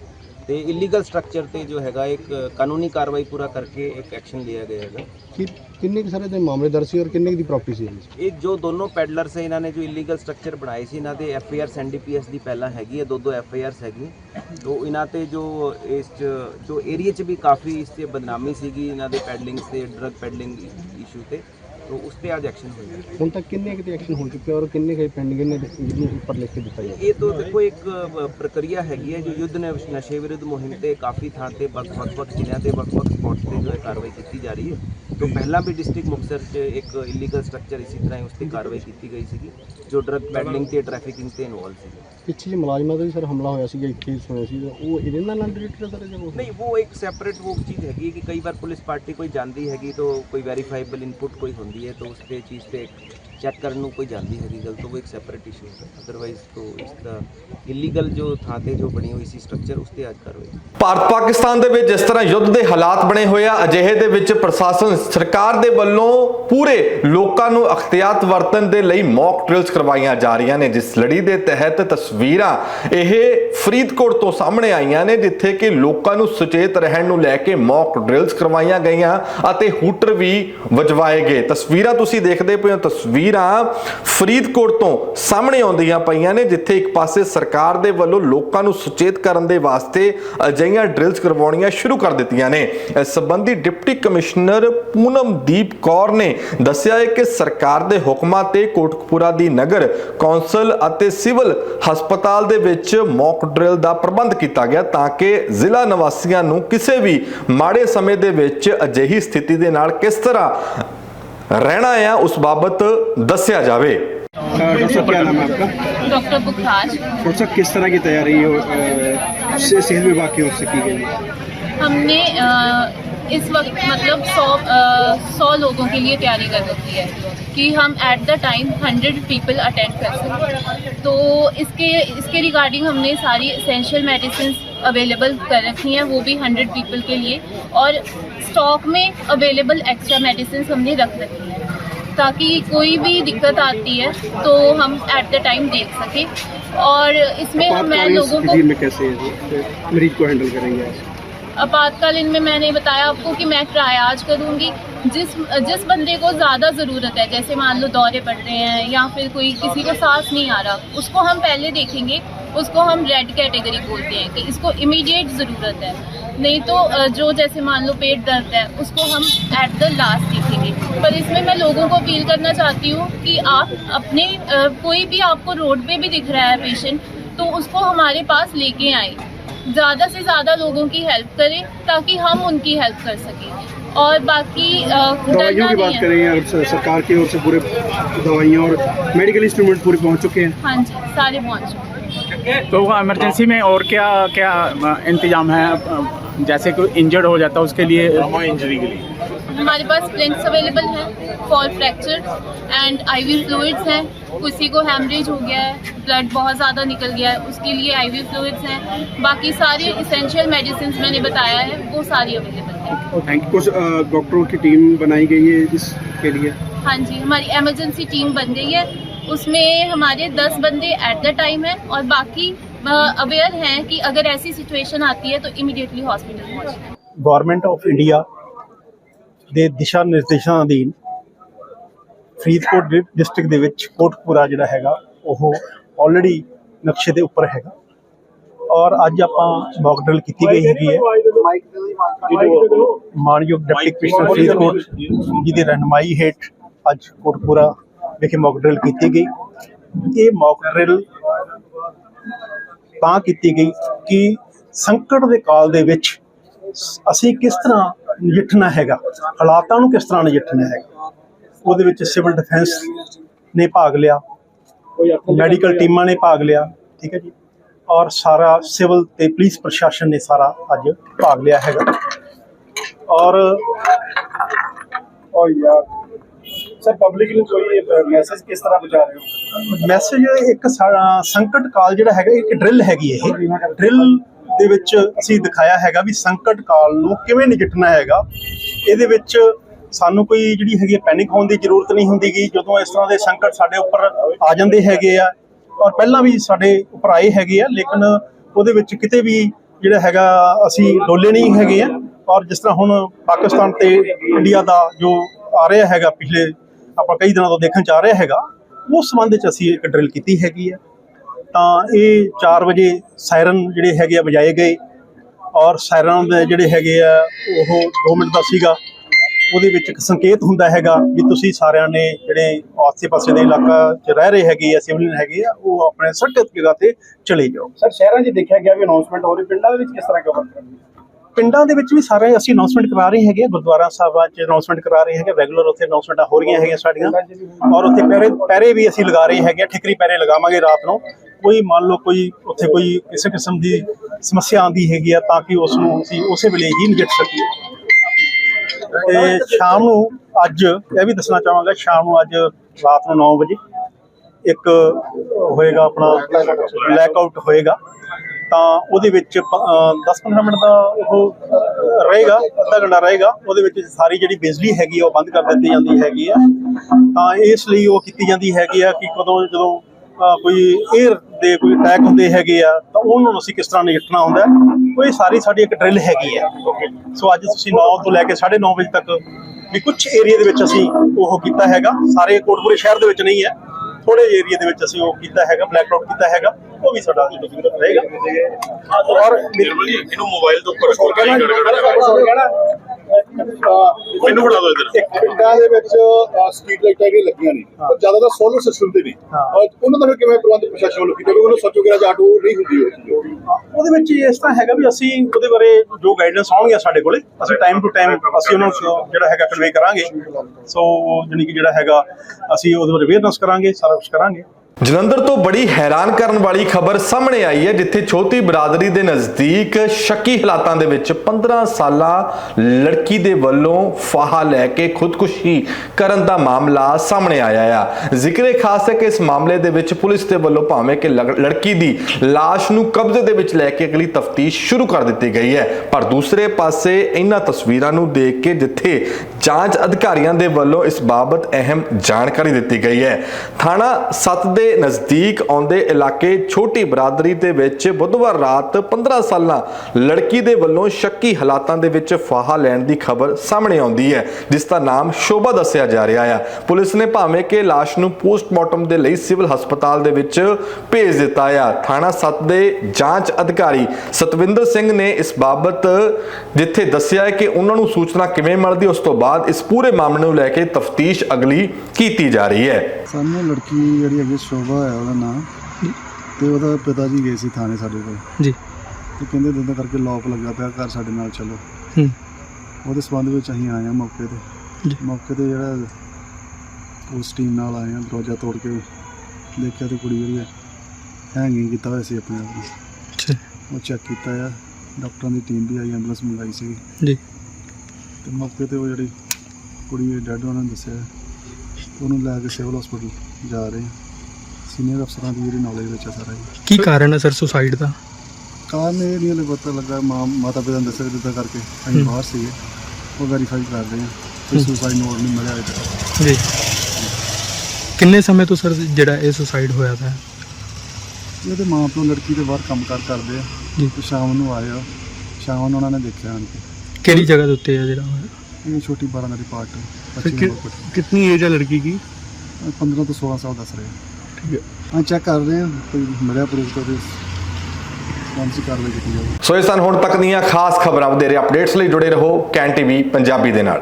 Speaker 12: ਤੇ ਇਲੀਗਲ ਸਟਰਕਚਰ ਤੇ ਜੋ ਹੈਗਾ ਇੱਕ ਕਾਨੂੰਨੀ ਕਾਰਵਾਈ ਪੂਰਾ ਕਰਕੇ ਇੱਕ ਐਕਸ਼ਨ ਲਿਆ ਗਿਆ ਹੈਗਾ।
Speaker 5: ਕਿ ਕਿੰਨੇ ਕੁ ਸਾਰੇ ਦੇ ਮਾਮਲੇ ਦਰਜ ਸੀ ਔਰ ਕਿੰਨੇ ਦੀ ਪ੍ਰਾਪਰਟੀ ਸੀ
Speaker 12: ਇਹ ਜੋ ਦੋਨੋਂ ਪੈਡਲਰਸ ਹੈ ਇਹਨਾਂ ਨੇ ਜੋ ਇਲੀਗਲ ਸਟਰਕਚਰ ਬਣਾਏ ਸੀ ਇਹਨਾਂ ਦੇ ਐਫ ਆਈ ਆਰ ਐਨਡੀਪੀਐਸ ਦੀ ਪਹਿਲਾਂ ਹੈਗੀ ਹੈ ਦੋ ਦੋ ਐਫ ਆਈ ਆਰਸ ਹੈਗੀ ਤੋ ਇਹਨਾਂ ਤੇ ਜੋ ਇਸ 'ਚ ਜੋ ਏਰੀਆ 'ਚ ਵੀ ਕਾਫੀ ਇਸ ਤੇ ਬਦਨਾਮੀ ਸੀਗੀ ਇਹਨਾਂ ਦੇ ਪੈਡਲਿੰਗ ਤੇ ਡਰਗ ਪੈਡਲਿੰਗ ਇਸ਼ੂ ਤੇ। ਤੋ ਉਸ ਤੇ ਅੱਜ ਐਕਸ਼ਨ ਹੋਇਆ
Speaker 5: ਹੁਣ ਤੱਕ ਕਿੰਨੇ ਕੁ ਤੇ ਐਕਸ਼ਨ ਹੋ ਚੁੱਕੇ ਔਰ ਕਿੰਨੇ ਕੁ ਪੈਂਡਿੰਗ ਨੇ ਜਿਹਨੂੰ ਉੱਪਰ ਲਿਖ ਕੇ ਦਿੱਤਾ
Speaker 12: ਇਹ ਤੋਂ ਦੇਖੋ ਇੱਕ ਪ੍ਰਕਿਰਿਆ ਹੈਗੀ ਹੈ ਜੋ ਯੁੱਧ ਨਸ਼ੇ ਵਿਰੁੱਧ ਮੁਹਿੰਮ ਤੇ ਕਾਫੀ ਥਾਂ ਤੇ ਵੱਖ ਵੱਖ ਵੱਖ ਜ਼ਿਲ੍ਹਿਆਂ ਤੇ ਵੱਖ ਵੱਖ ਸਪੌਟਸ ਤੇ ਜੋ ਹੈ ਕਾਰਵਾਈ ਕੀਤੀ ਜਾ ਰਹੀ ਹੈ। ਤੋਂ ਪਹਿਲਾਂ ਵੀ ਡਿਸਟ੍ਰਿਕਟ ਮੁਕਤਸਰ 'ਚ ਇੱਕ ਇਲੀਗਲ ਸਟਰਕਚਰ ਇਸੇ ਤਰ੍ਹਾਂ ਹੀ ਉਸ ਤੇ ਕਾਰਵਾਈ ਕੀਤੀ ਗਈ ਸੀਗੀ ਜੋ ਡਰਗ ਪੈਡਲਿੰਗ ਤੇ ਟ੍ਰੈਫਿਕਿੰਗ ਤੇ ਇਨਵੋਲਵ ਸੀ
Speaker 5: ਪਿੱਛੇ ਜੇ ਮੁਲਾਜ਼ਮਾਂ ਦਾ ਵੀ ਸਰ ਹਮਲਾ ਹੋਇਆ ਸੀਗਾ ਇੱਥੇ ਸੁਣਿਆ ਸੀ ਉਹ ਇਹਦੇ ਨਾਲ ਨਾਲ ਰਿਲੇਟਡ ਹੈ ਸਰ ਜਾਂ ਉਹ
Speaker 12: ਨਹੀਂ ਉਹ ਇੱਕ ਸੈਪਰੇਟ वो चीज़ हैगी कि कई बार पुलिस पार्टी कोई जानती हैगी तो कोई वेरीफाइबल इनपुट कोई होती है तो उस पे चीज़ पे ਚੈੱਕ ਕਰਨ ਨੂੰ ਕੋਈ ਜਾਂਦੀ ਹੈਗੀ ਗੱਲ ਤੋਂ, ਉਹ ਇੱਕ ਸੈਪਰੇਟ ਇਸ਼ੂ ਹੈ। ਅਦਰਵਾਈਜ਼ ਤੋਂ ਇਸ ਤਰ੍ਹਾਂ ਇਲੀਗਲ ਜੋ ਥਾਂ ਤੇ ਜੋ ਬਣੀ ਹੋਈ ਸੀ ਸਟਰਕਚਰ ਉਸ ਤੇ ਅੱਜ ਕਾਰਵਾਈ
Speaker 1: ਭਾਰਤ ਪਾਕਿਸਤਾਨ ਦੇ ਵਿੱਚ ਜਿਸ ਤਰ੍ਹਾਂ ਯੁੱਧ ਦੇ ਹਾਲਾਤ ਬਣੇ ਹੋਏ ਆ, ਅਜਿਹੇ ਦੇ ਵਿੱਚ ਪ੍ਰਸ਼ਾਸਨ ਸਰਕਾਰ ਦੇ ਵੱਲੋਂ ਪੂਰੇ ਲੋਕਾਂ ਨੂੰ ਅਖਤਿਆਤ ਵਰਤਨ ਦੇ ਲਈ ਮੌਕ ਡ੍ਰਿਲਸ ਕਰਵਾਈਆਂ ਜਾ ਰਹੀਆਂ ਨੇ, ਜਿਸ ਲੜੀ ਦੇ ਤਹਿਤ ਤਸਵੀਰਾਂ ਇਹ ਫਰੀਦਕੋਟ ਤੋਂ ਸਾਹਮਣੇ ਆਈਆਂ ਨੇ, ਜਿੱਥੇ ਕਿ ਲੋਕਾਂ ਨੂੰ ਸੁਚੇਤ ਰਹਿਣ ਨੂੰ ਲੈ ਕੇ ਮੌਕ ਡ੍ਰਿਲਸ ਕਰਵਾਈਆਂ ਗਈਆਂ ਅਤੇ ਹੂਟਰ ਵੀ ਵਜਵਾਏ ਗਏ। ਤਸਵੀਰਾਂ ਤੁਸੀਂ ਦੇਖਦੇ ਪਏ ਹੋ, ਤਸਵੀਰ ਫਰੀਦਕੋਟ ਤੋਂ ਸਾਹਮਣੇ ਆਉਂਦੀਆਂ ਪਈਆਂ ਨੇ, ਜਿੱਥੇ ਇੱਕ ਪਾਸੇ ਸਰਕਾਰ ਦੇ ਵੱਲੋਂ ਲੋਕਾਂ ਨੂੰ ਸੁਚੇਤ ਕਰਨ ਦੇ ਵਾਸਤੇ ਅਜਿਹੀਆਂ ਡ੍ਰਿਲਸ ਕਰਵਾਉਣੀਆਂ ਸ਼ੁਰੂ ਕਰ ਦਿੱਤੀਆਂ ਨੇ। ਇਸ ਸੰਬੰਧੀ ਡਿਪਟੀ ਕਮਿਸ਼ਨਰ ਪੂਨਮਦੀਪ ਕੌਰ ਨੇ ਦੱਸਿਆ ਹੈ ਕਿ ਸਰਕਾਰ ਦੇ ਹੁਕਮਾਂ ਤੇ ਕੋਟਕਪੂਰਾ ਦੀ ਨਗਰ ਕੌਂਸਲ ਅਤੇ ਸਿਵਲ ਹਸਪਤਾਲ ਦੇ ਵਿੱਚ ਮੌਕ ਡ੍ਰਿਲ ਦਾ ਪ੍ਰਬੰਧ ਕੀਤਾ ਗਿਆ ਤਾਂ ਕਿ ਜ਼ਿਲ੍ਹਾ ਨਿਵਾਸੀਆਂ ਨੂੰ ਕਿਸੇ ਵੀ ਮਾੜੇ ਸਮੇਂ ਦੇ ਵਿੱਚ ਅਜਿਹੀ ਸਥਿਤੀ ਦੇ ਨਾਲ ਕਿਸ ਤਰ੍ਹਾਂ ਰਹਿਣਾ ਆ ਉਸ ਬਾਬਤ ਦੱਸਿਆ ਜਾਵੇ
Speaker 6: डॉक्टर साहब क्या नाम है आपका
Speaker 13: डॉक्टर बुखार
Speaker 6: डॉक्टर साहब किस तरह की तैयारी हो अ, से- सेहत विभाग की ओर से की गई है
Speaker 13: हमने अ, इस वक्त मतलब सौ सौ लोगों के लिए तैयारी कर रखी है कि हम at the time hundred people attend कर सकें तो इसके इसके रिगार्डिंग हमने सारी इसेंशियल मेडिसिन अवेलेबल कर रखी हैं वो भी हंड्रेड पीपल के लिए और स्टॉक में अवेलेबल एक्स्ट्रा मेडिसिन हमने रख रखी हैं। ताकि कोई भी दिक्कत आती है तो हम एट द टाइम देख सकें। और इसमें हम मैं लोगों को
Speaker 6: मरीज़ को हैंडल करेंगे
Speaker 13: आपातकालीन में मैंने बताया आपको कि मैं ट्रायाज करूँगी। जिस जिस बंदे को ज़्यादा ज़रूरत है, जैसे मान लो दौरे पड़ रहे हैं या फिर कोई किसी को सांस नहीं आ रहा, उसको हम पहले देखेंगे, उसको हम रेड कैटेगरी बोलते हैं कि इसको इमीडिएट ज़रूरत है। नहीं तो जो जैसे मान लो पेट दर्द है, उसको हम एट द लास्ट देखेंगे। पर इसमें मैं लोगों को अपील करना चाहती हूँ कि आप अपने कोई भी आपको रोड पे भी दिख रहा है पेशेंट तो उसको हमारे पास लेके आए। ज़्यादा से ज़्यादा लोगों की हेल्प करें ताकि हम उनकी हेल्प कर सकें। और बाकी
Speaker 6: दवाइयों की बात करें यार सरकार की ओर से पूरे दवाइयाँ और मेडिकल इंस्ट्रूमेंट पूरे पहुँच चुके हैं।
Speaker 13: हाँ जी सारे पहुँच चुके हैं।
Speaker 14: तो इमरजेंसी में और क्या क्या इंतज़ाम है? जैसे कोई इंजर्ड हो जाता है उसके लिए इंजरी के लिए।
Speaker 13: हमारे पास प्रिंट्स अवेलेबल हैं for fracture and IV fluids हैं। किसी को हैमरेज हो गया है ब्लड बहुत ज़्यादा निकल गया है उसके लिए आईवी फ्लूइड्स हैं। बाकी सारी इसेंशियल मेडिसिन मैंने बताया है वो सारी अवेलेबल हैं।
Speaker 6: थैंक यू कुछ डॉक्टरों की टीम बनाई गई है इसके लिए?
Speaker 13: हाँ जी हमारी इमरजेंसी टीम बन गई है। उसमें हमारे दस बंदे एट द टाइम हैं और बाकी अवेयर हैं कि अगर ऐसी सिचुएशन आती है तो इमीडिएटली हॉस्पिटल पहुँचें
Speaker 6: ਗਵਰਨਮੈਂਟ ਆਫ ਇੰਡੀਆ ਦੇ ਦਿਸ਼ਾ ਨਿਰਦੇਸ਼ਾਂ ਅਧੀਨ ਫਰੀਦਕੋਟ ਡਿ- ਡਿਸਟ੍ਰਿਕਟ ਦੇ ਵਿੱਚ ਕੋਟਕਪੂਰਾ ਜਿਹੜਾ ਹੈਗਾ ਉਹ ਆਲਰੇਡੀ ਨਕਸ਼ੇ ਦੇ ਉੱਪਰ ਹੈਗਾ ਔਰ ਅੱਜ ਆਪਾਂ ਮੌਕ ਡਰਿਲ ਕੀਤੀ ਗਈ ਹੈਗੀ ਹੈ ਮਾਨਯੋਗ ਡਿਪਟੀ ਕਮਿਸ਼ਨਰ ਫਰੀਦਕੋਟ ਜੀ ਦੀ ਰਹਿਨਮਾਈ ਹੇਠ ਅੱਜ ਕੋਟਪੂਰਾ ਵਿਖੇ ਮੌਕ ਡਰਿਲ ਕੀਤੀ ਗਈ ਇਹ ਮੌਕ ਡਰਿਲ ਤਾਂ ਕੀਤੀ ਗਈ ਕਿ ਸੰਕਟ ਦੇ ਕਾਲ ਦੇ ਵਿੱਚ ਅਸੀਂ ਕਿਸ ਤਰ੍ਹਾਂ ਨਜਿੱਠਣਾ ਹੈਗਾ? ਹਾਲਾਤਾਂ ਨੂੰ ਕਿਸ ਤਰ੍ਹਾਂ ਨਜਿੱਠਣਾ ਹੈਗਾ? ਉਹਦੇ ਵਿੱਚ ਸਿਵਲ ਡਿਫੈਂਸ ਨੇ ਭਾਗ ਲਿਆ। ਮੈਡੀਕਲ ਟੀਮਾਂ ਨੇ ਭਾਗ ਲਿਆ, ਠੀਕ ਹੈ ਜੀ? ਔਰ ਸਾਰਾ ਸਿਵਲ ਤੇ ਪੁਲਿਸ ਪ੍ਰਸ਼ਾਸਨ ਨੇ ਸਾਰਾ ਅੱਜ ਭਾਗ ਲਿਆ ਹੈਗਾ। ਔਰ ਔਰ ਯਾਰ। ਸਰ ਪਬਲਿਕ ਨੂੰ ਕੋਈ ਮੈਸੇਜ ਕਿਸ ਤਰ੍ਹਾਂ ਪਹੁੰਚਾ ਰਹੇ ਹੋ? ਮੈਸੇਜ ਇੱਕ ਸੰਕਟ ਕਾਲ ਜਿਹੜਾ ਹੈਗਾ, ਇੱਕ ਡਰਿਲ ਹੈਗੀ ਇਹ। ਡਰਿਲ ਦੇ ਵਿੱਚ ਅਸੀਂ ਦਿਖਾਇਆ ਹੈਗਾ ਵੀ ਸੰਕਟ ਕਾਲ ਨੂੰ ਕਿਵੇਂ ਨਜਿੱਠਣਾ ਹੈਗਾ। ਇਹਦੇ ਵਿੱਚ ਸਾਨੂੰ ਕੋਈ ਜਿਹੜੀ ਹੈਗੀ ਪੈਨਿਕ ਹੋਣ ਦੀ ਜ਼ਰੂਰਤ ਨਹੀਂ ਹੁੰਦੀ ਗੀ ਜਦੋਂ ਇਸ ਤਰ੍ਹਾਂ ਦੇ ਸੰਕਟ ਸਾਡੇ ਉੱਪਰ ਆ ਜਾਂਦੇ ਹੈਗੇ ਆ, ਔਰ ਪਹਿਲਾਂ ਵੀ ਸਾਡੇ ਉੱਪਰ ਆਏ ਹੈਗੇ ਆ, ਲੇਕਿਨ ਉਹਦੇ ਵਿੱਚ ਕਿਤੇ ਵੀ ਜਿਹੜਾ ਹੈਗਾ, ਅਸੀਂ ਡੋਲੇ ਨਹੀਂ ਹੈਗੇ ਆ। ਔਰ ਜਿਸ ਤਰ੍ਹਾਂ ਹੁਣ ਪਾਕਿਸਤਾਨ ਤੇ ਇੰਡੀਆ ਦਾ ਜੋ ਆ ਰਿਹਾ ਹੈਗਾ, ਪਿਛਲੇ ਆਪਾਂ ਕਈ ਦਿਨਾਂ ਤੋਂ ਦੇਖਣ ਚ ਆ ਰਿਹਾ ਹੈਗਾ, ਉਸ ਸੰਬੰਧ ਵਿੱਚ ਅਸੀਂ ਇੱਕ ਡਰਿਲ ਕੀਤੀ ਹੈਗੀ ਆ। ਤਾਂ ਇਹ 4 ਵਜੇ ਸਾਇਰਨ ਜਿਹੜੇ ਹੈਗੇ ਆ ਵਜਾਏ ਗਏ ਔਰ ਸਾਇਰਨ ਦੇ ਜਿਹੜੇ ਹੈਗੇ ਆ, ਉਹ 2 ਮਿੰਟ ਦਾ ਸੀਗਾ। ਉਹਦੇ ਵਿੱਚ ਇੱਕ ਸੰਕੇਤ ਹੁੰਦਾ ਹੈਗਾ ਵੀ ਤੁਸੀਂ ਸਾਰਿਆਂ ਨੇ ਜਿਹੜੇ ਆਸੇ-ਪਾਸੇ ਦੇ ਇਲਾਕਾ 'ਚ ਰਹਿ ਰਹੇ ਹੈਗੇ ਆ ਸਿਵਲਿਅਨ ਹੈਗੇ ਆ, ਉਹ ਆਪਣੇ ਸੁਰੱਖਿਅਤ ਜਗ੍ਹਾ ਤੇ ਚਲੇ ਜਾਓ।
Speaker 14: ਸਰ ਸ਼ਹਿਰਾਂ 'ਚ ਦੇਖਿਆ ਗਿਆ ਵੀ ਅਨਾਉਂਸਮੈਂਟ ਹੋ ਰਹੀ ਪਿੰਡਾਂ ਦੇ ਵਿੱਚ ਕਿਸ ਤਰ੍ਹਾਂ ਕਵਰ ਕਰਨੀ
Speaker 6: ਪਿੰਡਾਂ ਦੇ ਵਿੱਚ ਵੀ ਸਾਰੇ ਅਸੀਂ ਅਨਾਉਂਸਮੈਂਟ ਕਰਾ ਰਹੇ ਹੈਗੇ ਗੁਰਦੁਆਰਾ ਸਾਹਿਬਾਂ 'ਚ ਅਨਾਉਂਸਮੈਂਟ ਕਰਾ ਰਹੇ ਹੈਗੇ ਰੈਗੂਲਰ ਉੱਥੇ ਅਨਾਉਂਸਮੈਂਟਾਂ ਹੋ ਰਹੀਆਂ ਹੈਗੀਆਂ ਸਾਡੀਆਂ। ਔਰ ਉੱਥੇ ਪੈਰੇ ਪੈਰੇ ਵੀ ਅਸੀਂ ਲਗਾ ਰਹੇ ਹੈਗੇ ਆ, ਠਿਕਰੀ ਪਹਿਰੇ ਲਗਾਵਾਂਗੇ ਰਾਤ ਨੂੰ। ਕੋਈ ਮੰਨ ਲਓ ਕੋਈ ਉੱਥੇ ਕੋਈ ਕਿਸੇ ਕਿਸਮ ਦੀ ਸਮੱਸਿਆ ਆਂਦੀ ਹੈਗੀ ਆ ਤਾਂ ਕਿ ਉਸ ਨੂੰ ਅਸੀਂ ਉਸੇ ਵੇਲੇ ਹੀ ਨਜਿੱਠ ਸਕੀਏ। ਤੇ ਸ਼ਾਮ ਨੂੰ ਅੱਜ ਇਹ ਵੀ ਦੱਸਣਾ ਚਾਹਾਂਗਾ ਸ਼ਾਮ ਨੂੰ ਅੱਜ ਰਾਤ ਨੂੰ 9 ਵਜੇ ਇੱਕ ਹੋਏਗਾ ਆਪਣਾ ਬਲੈਕ ਆਊਟ ਹੋਏਗਾ, ਤਾਂ ਉਹਦੇ ਵਿੱਚ 10-15 ਮਿੰਟ ਦਾ ਉਹ ਰਹੇਗਾ, ਅੱਧਾ ਘੰਟਾ ਰਹੇਗਾ, ਉਹਦੇ ਵਿੱਚ ਸਾਰੀ ਜਿਹੜੀ ਬਿਜਲੀ ਹੈਗੀ ਆ ਉਹ ਬੰਦ ਕਰ ਦਿੱਤੀ ਜਾਂਦੀ ਹੈਗੀ ਆ। ਤਾਂ ਇਸ ਲਈ ਉਹ ਕੀਤੀ ਜਾਂਦੀ ਹੈਗੀ ਆ ਕਿ ਕਦੋਂ ਜਦੋਂ ਕੋਈ 에ਅਰ ਦੇ ਕੋਈ ਅਟੈਕ ਹੁੰਦੇ ਹੈਗੇ ਆ, ਤਾਂ ਉਹਨਾਂ ਨੂੰ ਅਸੀਂ ਕਿਸ ਤਰ੍ਹਾਂ ਨਜਿੱਠਣਾ ਹੁੰਦਾ ਉਹ ਇਹ ਸਾਰੀ ਸਾਡੀ ਇੱਕ ਡਰਿਲ ਹੈਗੀ ਆ। ਸੋ ਅੱਜ ਤੁਸੀਂ 9 ਤੋਂ ਲੈ ਕੇ 9:30 ਵਜੇ ਤੱਕ ਵੀ ਕੁਝ ਏਰੀਆ ਦੇ ਵਿੱਚ ਅਸੀਂ ਉਹ ਕੀਤਾ ਹੈਗਾ, ਸਾਰੇ ਕੋਟਪੁਰੇ ਸ਼ਹਿਰ ਦੇ ਵਿੱਚ ਨਹੀਂ ਹੈ। ਥੋੜੇ ਏਰੀਆ ਦੇ ਵਿੱਚ ਅਸੀਂ ਉਹ ਕੀਤਾ ਹੈਗਾ ਬਲੈਕ ਆਊਟ ਕੀਤਾ ਹੈਗਾ। ਉਹ ਵੀ ਸਾਡਾ ਜ਼ਰੂਰਤ ਰਹੇਗਾ। ਔਰ
Speaker 11: ਇਹਨੂੰ ਮੋਬਾਈਲ ਦੇ ਉੱਪਰ ਰੱਖੋ। ਮੈਨੂੰ ਬਣਾ ਦਿਓ ਇਧਰ। ਪਿੰਡਾਂ ਦੇ ਵਿੱਚ ਸਟਰੀਟ ਲਾਈਟਾਂ ਜਿਹੜੀਆਂ ਲੱਗੀਆਂ ਨੇ ਉਹ ਜ਼ਿਆਦਾਤਰ ਸੋਲਰ ਸਿਸਟਮ ਤੇ ਨੇ ਔਰ ਉਹਨਾਂ ਦਾ ਫਿਰ ਕਿਵੇਂ ਪ੍ਰਬੰਧ ਪ੍ਰਸ਼ਾਸਨ ਵੱਲੋਂ ਕੀਤਾ? ਕਿਉਂਕਿ ਉਹਨਾਂ ਸੱਚੋ ਕਿਰਾ ਜਾਟੂ ਨਹੀਂ ਹੁੰਦੀ ਉਹ
Speaker 6: ਉਹਦੇ ਵਿੱਚ ਇਸ ਤਰ੍ਹਾਂ ਹੈਗਾ ਵੀ ਅਸੀਂ ਉਹਦੇ ਬਾਰੇ ਜੋ ਗਾਈਡੈਂਸ ਆਉਣਗੀਆਂ ਸਾਡੇ ਕੋਲੇ ਅਸੀਂ ਟਾਈਮ ਟੂ ਟਾਈਮ ਅਸੀਂ ਉਹਨਾਂ ਨੂੰ ਜਿਹੜਾ ਹੈਗਾ ਕਨਵੇ ਕਰਾਂਗੇ। ਸੋ ਜਾਣੀ ਕਿ ਜਿਹੜਾ ਹੈਗਾ ਅਸੀਂ ਉਹਦੇ ਬਾਰੇ ਅਵੇਅਰਨੈਸ ਕਰਾਂਗੇ ਸਾਰਾ ਕੁਝ ਕਰਾਂਗੇ।
Speaker 1: ਜਲੰਧਰ ਤੋਂ ਬੜੀ ਹੈਰਾਨ ਕਰਨ ਵਾਲੀ ਖਬਰ ਸਾਹਮਣੇ ਆਈ ਹੈ, ਜਿੱਥੇ ਛੋਟੀ ਬਰਾਦਰੀ ਦੇ ਨਜ਼ਦੀਕ ਸ਼ੱਕੀ ਹਾਲਾਤਾਂ ਦੇ ਵਿੱਚ 15 ਸਾਲਾ ਲੜਕੀ ਦੇ ਵੱਲੋਂ ਫਾਹਾ ਲੈ ਕੇ ਖੁਦਕੁਸ਼ੀ ਕਰਨ ਦਾ ਮਾਮਲਾ ਸਾਹਮਣੇ ਆਇਆ ਆ। ਜ਼ਿਕਰੇ ਖਾਸ ਹੈ ਕਿ ਇਸ ਮਾਮਲੇ ਦੇ ਵਿੱਚ ਪੁਲਿਸ ਦੇ ਵੱਲੋਂ ਭਾਵੇਂ ਕਿ ਲਗ- ਲੜਕੀ ਦੀ ਲਾਸ਼ ਨੂੰ ਕਬਜ਼ੇ ਦੇ ਵਿੱਚ ਲੈ ਕੇ ਅਗਲੀ ਤਫਤੀਸ਼ ਸ਼ੁਰੂ ਕਰ ਦਿੱਤੀ ਗਈ ਹੈ, ਪਰ ਦੂਸਰੇ ਪਾਸੇ ਇਹਨਾਂ ਤਸਵੀਰਾਂ ਨੂੰ ਦੇਖ ਕੇ ਜਿੱਥੇ ਜਾਂਚ ਅਧਿਕਾਰੀਆਂ ਦੇ ਵੱਲੋਂ ਇਸ ਬਾਬਤ ਅਹਿਮ ਜਾਣਕਾਰੀ ਦਿੱਤੀ ਗਈ ਹੈ। ਥਾਣਾ 7 ਦੇ ਨਜ਼ਦੀਕ ਆਉਂਦੇ ਇਲਾਕੇ ਛੋਟੀ ਬਰਾਦਰੀ ਦੇ ਵਿੱਚ ਬੁੱਧਵਾਰ ਰਾਤ 15 ਸਾਲਾਂ ਲੜਕੀ ਦੇ ਵੱਲੋਂ ਸ਼ੱਕੀ ਹਾਲਾਤਾਂ ਦੇ ਵਿੱਚ ਫਾਹਾ ਲੈਣ ਦੀ ਖਬਰ ਸਾਹਮਣੇ ਆਉਂਦੀ ਹੈ, ਜਿਸ ਦਾ ਨਾਮ ਸ਼ੋਭਾ ਦੱਸਿਆ ਜਾ ਰਿਹਾ ਹੈ ਪੁਲਿਸ ਨੇ ਭਾਵੇਂ ਕਿ ਲਾਸ਼ ਨੂੰ ਪੋਸਟਮਾਰਟਮ ਦੇ ਲਈ ਸਿਵਲ ਹਸਪਤਾਲ ਦੇ ਵਿੱਚ ਭੇਜ ਦਿੱਤਾ ਆ। ਥਾਣਾ 7 ਦੇ ਜਾਂਚ ਅਧਿਕਾਰੀ ਸਤਵਿੰਦਰ ਸਿੰਘ ਨੇ ਇਸ ਬਾਬਤ ਜਿੱਥੇ ਦੱਸਿਆ ਹੈ ਕਿ ਉਹਨਾਂ ਨੂੰ ਸੂਚਨਾ ਕਿਵੇਂ ਮਿਲਦੀ, ਉਸ ਤੋਂ ਬਾਅਦ ਇਸ ਪੂਰੇ ਮਾਮਲੇ ਨੂੰ ਲੈ ਕੇ ਤਫਤੀਸ਼ ਅਗਲੀ ਕੀਤੀ ਜਾ ਰਹੀ ਹੈ।
Speaker 15: ਸਾਨੂੰ ਲੜਕੀ ਜਿਹੜੀ ਹੈਗੀ ਸ਼ੋਭਾ ਹੈ ਉਹਦਾ ਨਾਮ ਤੇ ਉਹਦਾ ਪਿਤਾ ਜੀ ਗਏ ਸੀ ਥਾਣੇ ਸਾਡੇ ਕੋਲ।
Speaker 16: ਜੀ।
Speaker 15: ਤੇ ਕਹਿੰਦੇ ਦਿੰਦਾ ਕਰਕੇ ਲੋਕ ਲੱਗਾ ਪਿਆ ਘਰ ਸਾਡੇ ਨਾਲ ਚਲੋ।
Speaker 16: ਹੂੰ।
Speaker 15: ਉਹਦੇ ਸੰਬੰਧ ਵਿੱਚ ਅਸੀਂ ਆਏ ਹਾਂ ਮੌਕੇ ਤੇ। ਮੌਕੇ ਤੇ ਜਿਹੜਾ ਉਸ ਟੀਮ ਨਾਲ ਆਏ ਹਾਂ ਦਰਵਾਜ਼ਾ ਤੋੜ ਕੇ ਦੇਖਿਆ ਤੇ ਕੁੜੀ ਜਿਹੜੀ ਹੈ ਹੈਂਗਿੰਗ ਕੀਤਾ ਹੋਇਆ ਸੀ ਆਪਣੇ ਆਪ ਨੂੰ।
Speaker 16: ਅੱਛਾ।
Speaker 15: ਉਹ ਚੈੱਕ ਕੀਤਾ ਆ ਡਾਕਟਰਾਂ ਦੀ ਟੀਮ ਵੀ ਆਈ ਐਂਬੂਲੈਂਸ ਮੰਗਾਈ ਸੀ
Speaker 16: ਜੀ।
Speaker 15: ਤੇ ਮੌਕੇ ਤੇ ਉਹ ਜਿਹੜੀ ਕੁੜੀ ਡੈਡ ਉਹਨਾਂ ਨੇ ਦੱਸਿਆ। ਉਹਨੂੰ ਲੈ ਕੇ ਸਿਵਲ ਹਸਪੀਟਲ ਜਾ ਰਹੇ ਹਾਂ ਸੀਨੀਅਰ ਅਫਸਰਾਂ ਦੀ ਜਿਹੜੀ ਨੌਲੇਜ ਵਿੱਚ ਆ ਸਾਰਾ ਜੀ।
Speaker 16: ਕੀ ਕਾਰਨ ਹੈ ਸਰ ਸੁਸਾਈਡ ਦਾ?
Speaker 15: ਕਾਰਨ ਇਹ ਨਹੀਂ ਹਲੇ ਪਤਾ ਲੱਗਾ ਮਾਂ ਮਾਤਾ ਪਿਤਾ ਨੇ ਦੱਸਿਆ ਕਿ ਜਿੱਦਾਂ ਕਰਕੇ ਅਸੀਂ
Speaker 16: ਹੂੰ।
Speaker 15: ਬਾਹਰ ਸੀਗੇ। ਉਹ ਵੈਰੀਫਾਈ ਕਰ ਰਹੇ ਹਾਂ ਕੋਈ
Speaker 16: ਹੂੰ।
Speaker 15: ਸੁਸਾਈਡ ਨੋਟ ਨਹੀਂ ਮਿਲਿਆ ਤੱਕ
Speaker 16: ਜੀ। ਕਿੰਨੇ ਸਮੇਂ ਤੋਂ ਸਰ ਜਿਹੜਾ ਇਹ ਸੁਸਾਈਡ ਹੋਇਆ ਹੈ
Speaker 15: ਇਹਦੇ ਮਾਂ ਪਿਓ ਲੜਕੀ ਦੇ ਬਾਹਰ ਕੰਮ ਕਾਰ ਕਰਦੇ ਆ।
Speaker 16: ਜੀ।
Speaker 15: ਤੇ ਸ਼ਾਮ ਨੂੰ ਆਏ ਆ। ਸ਼ਾਮ ਨੂੰ ਉਹਨਾਂ ਨੇ ਦੇਖਿਆ ਆਣ ਕੇ
Speaker 16: ਕਿਹੜੀ ਜਗ੍ਹਾ ਦੇ ਉੱਤੇ ਹੈ ਜਿਹੜਾ ਹੋਇਆ?
Speaker 15: ਇਹ ਛੋਟੀ 12 ਨੰਬਰ ਪਾਰਟ
Speaker 16: ਫਿਰ ਕਿ- ਕਿੰਨੀ ਏਜ ਹੈ ਲੜਕੀ ਕੀ
Speaker 15: 15 ਤੋਂ 16 ਸਾਲ ਦੱਸ ਰਹੇ ਆ।
Speaker 16: ਠੀਕ ਹੈ।
Speaker 15: ਹਾਂ ਚੈੱਕ ਕਰ ਰਹੇ ਆ ਕੋਈ ਮਿਲਿਆ ਪ੍ਰੂਫ ਤਾਂ ਉਹਦੇ ਬੰਸੀ ਕਾਰਵਾਈ ਕੀਤੀ ਜਾਵੇ?
Speaker 1: ਸੋ ਇਹ ਸਨ ਹੁਣ ਤੱਕ ਦੀਆਂ ਖਾਸ ਖਬਰਾਂ ਵਧੇਰੇ ਅਪਡੇਟਸ ਲਈ ਜੁੜੇ ਰਹੋ ਕੈਨ ਟੀਵੀ ਪੰਜਾਬੀ ਦੇ ਨਾਲ।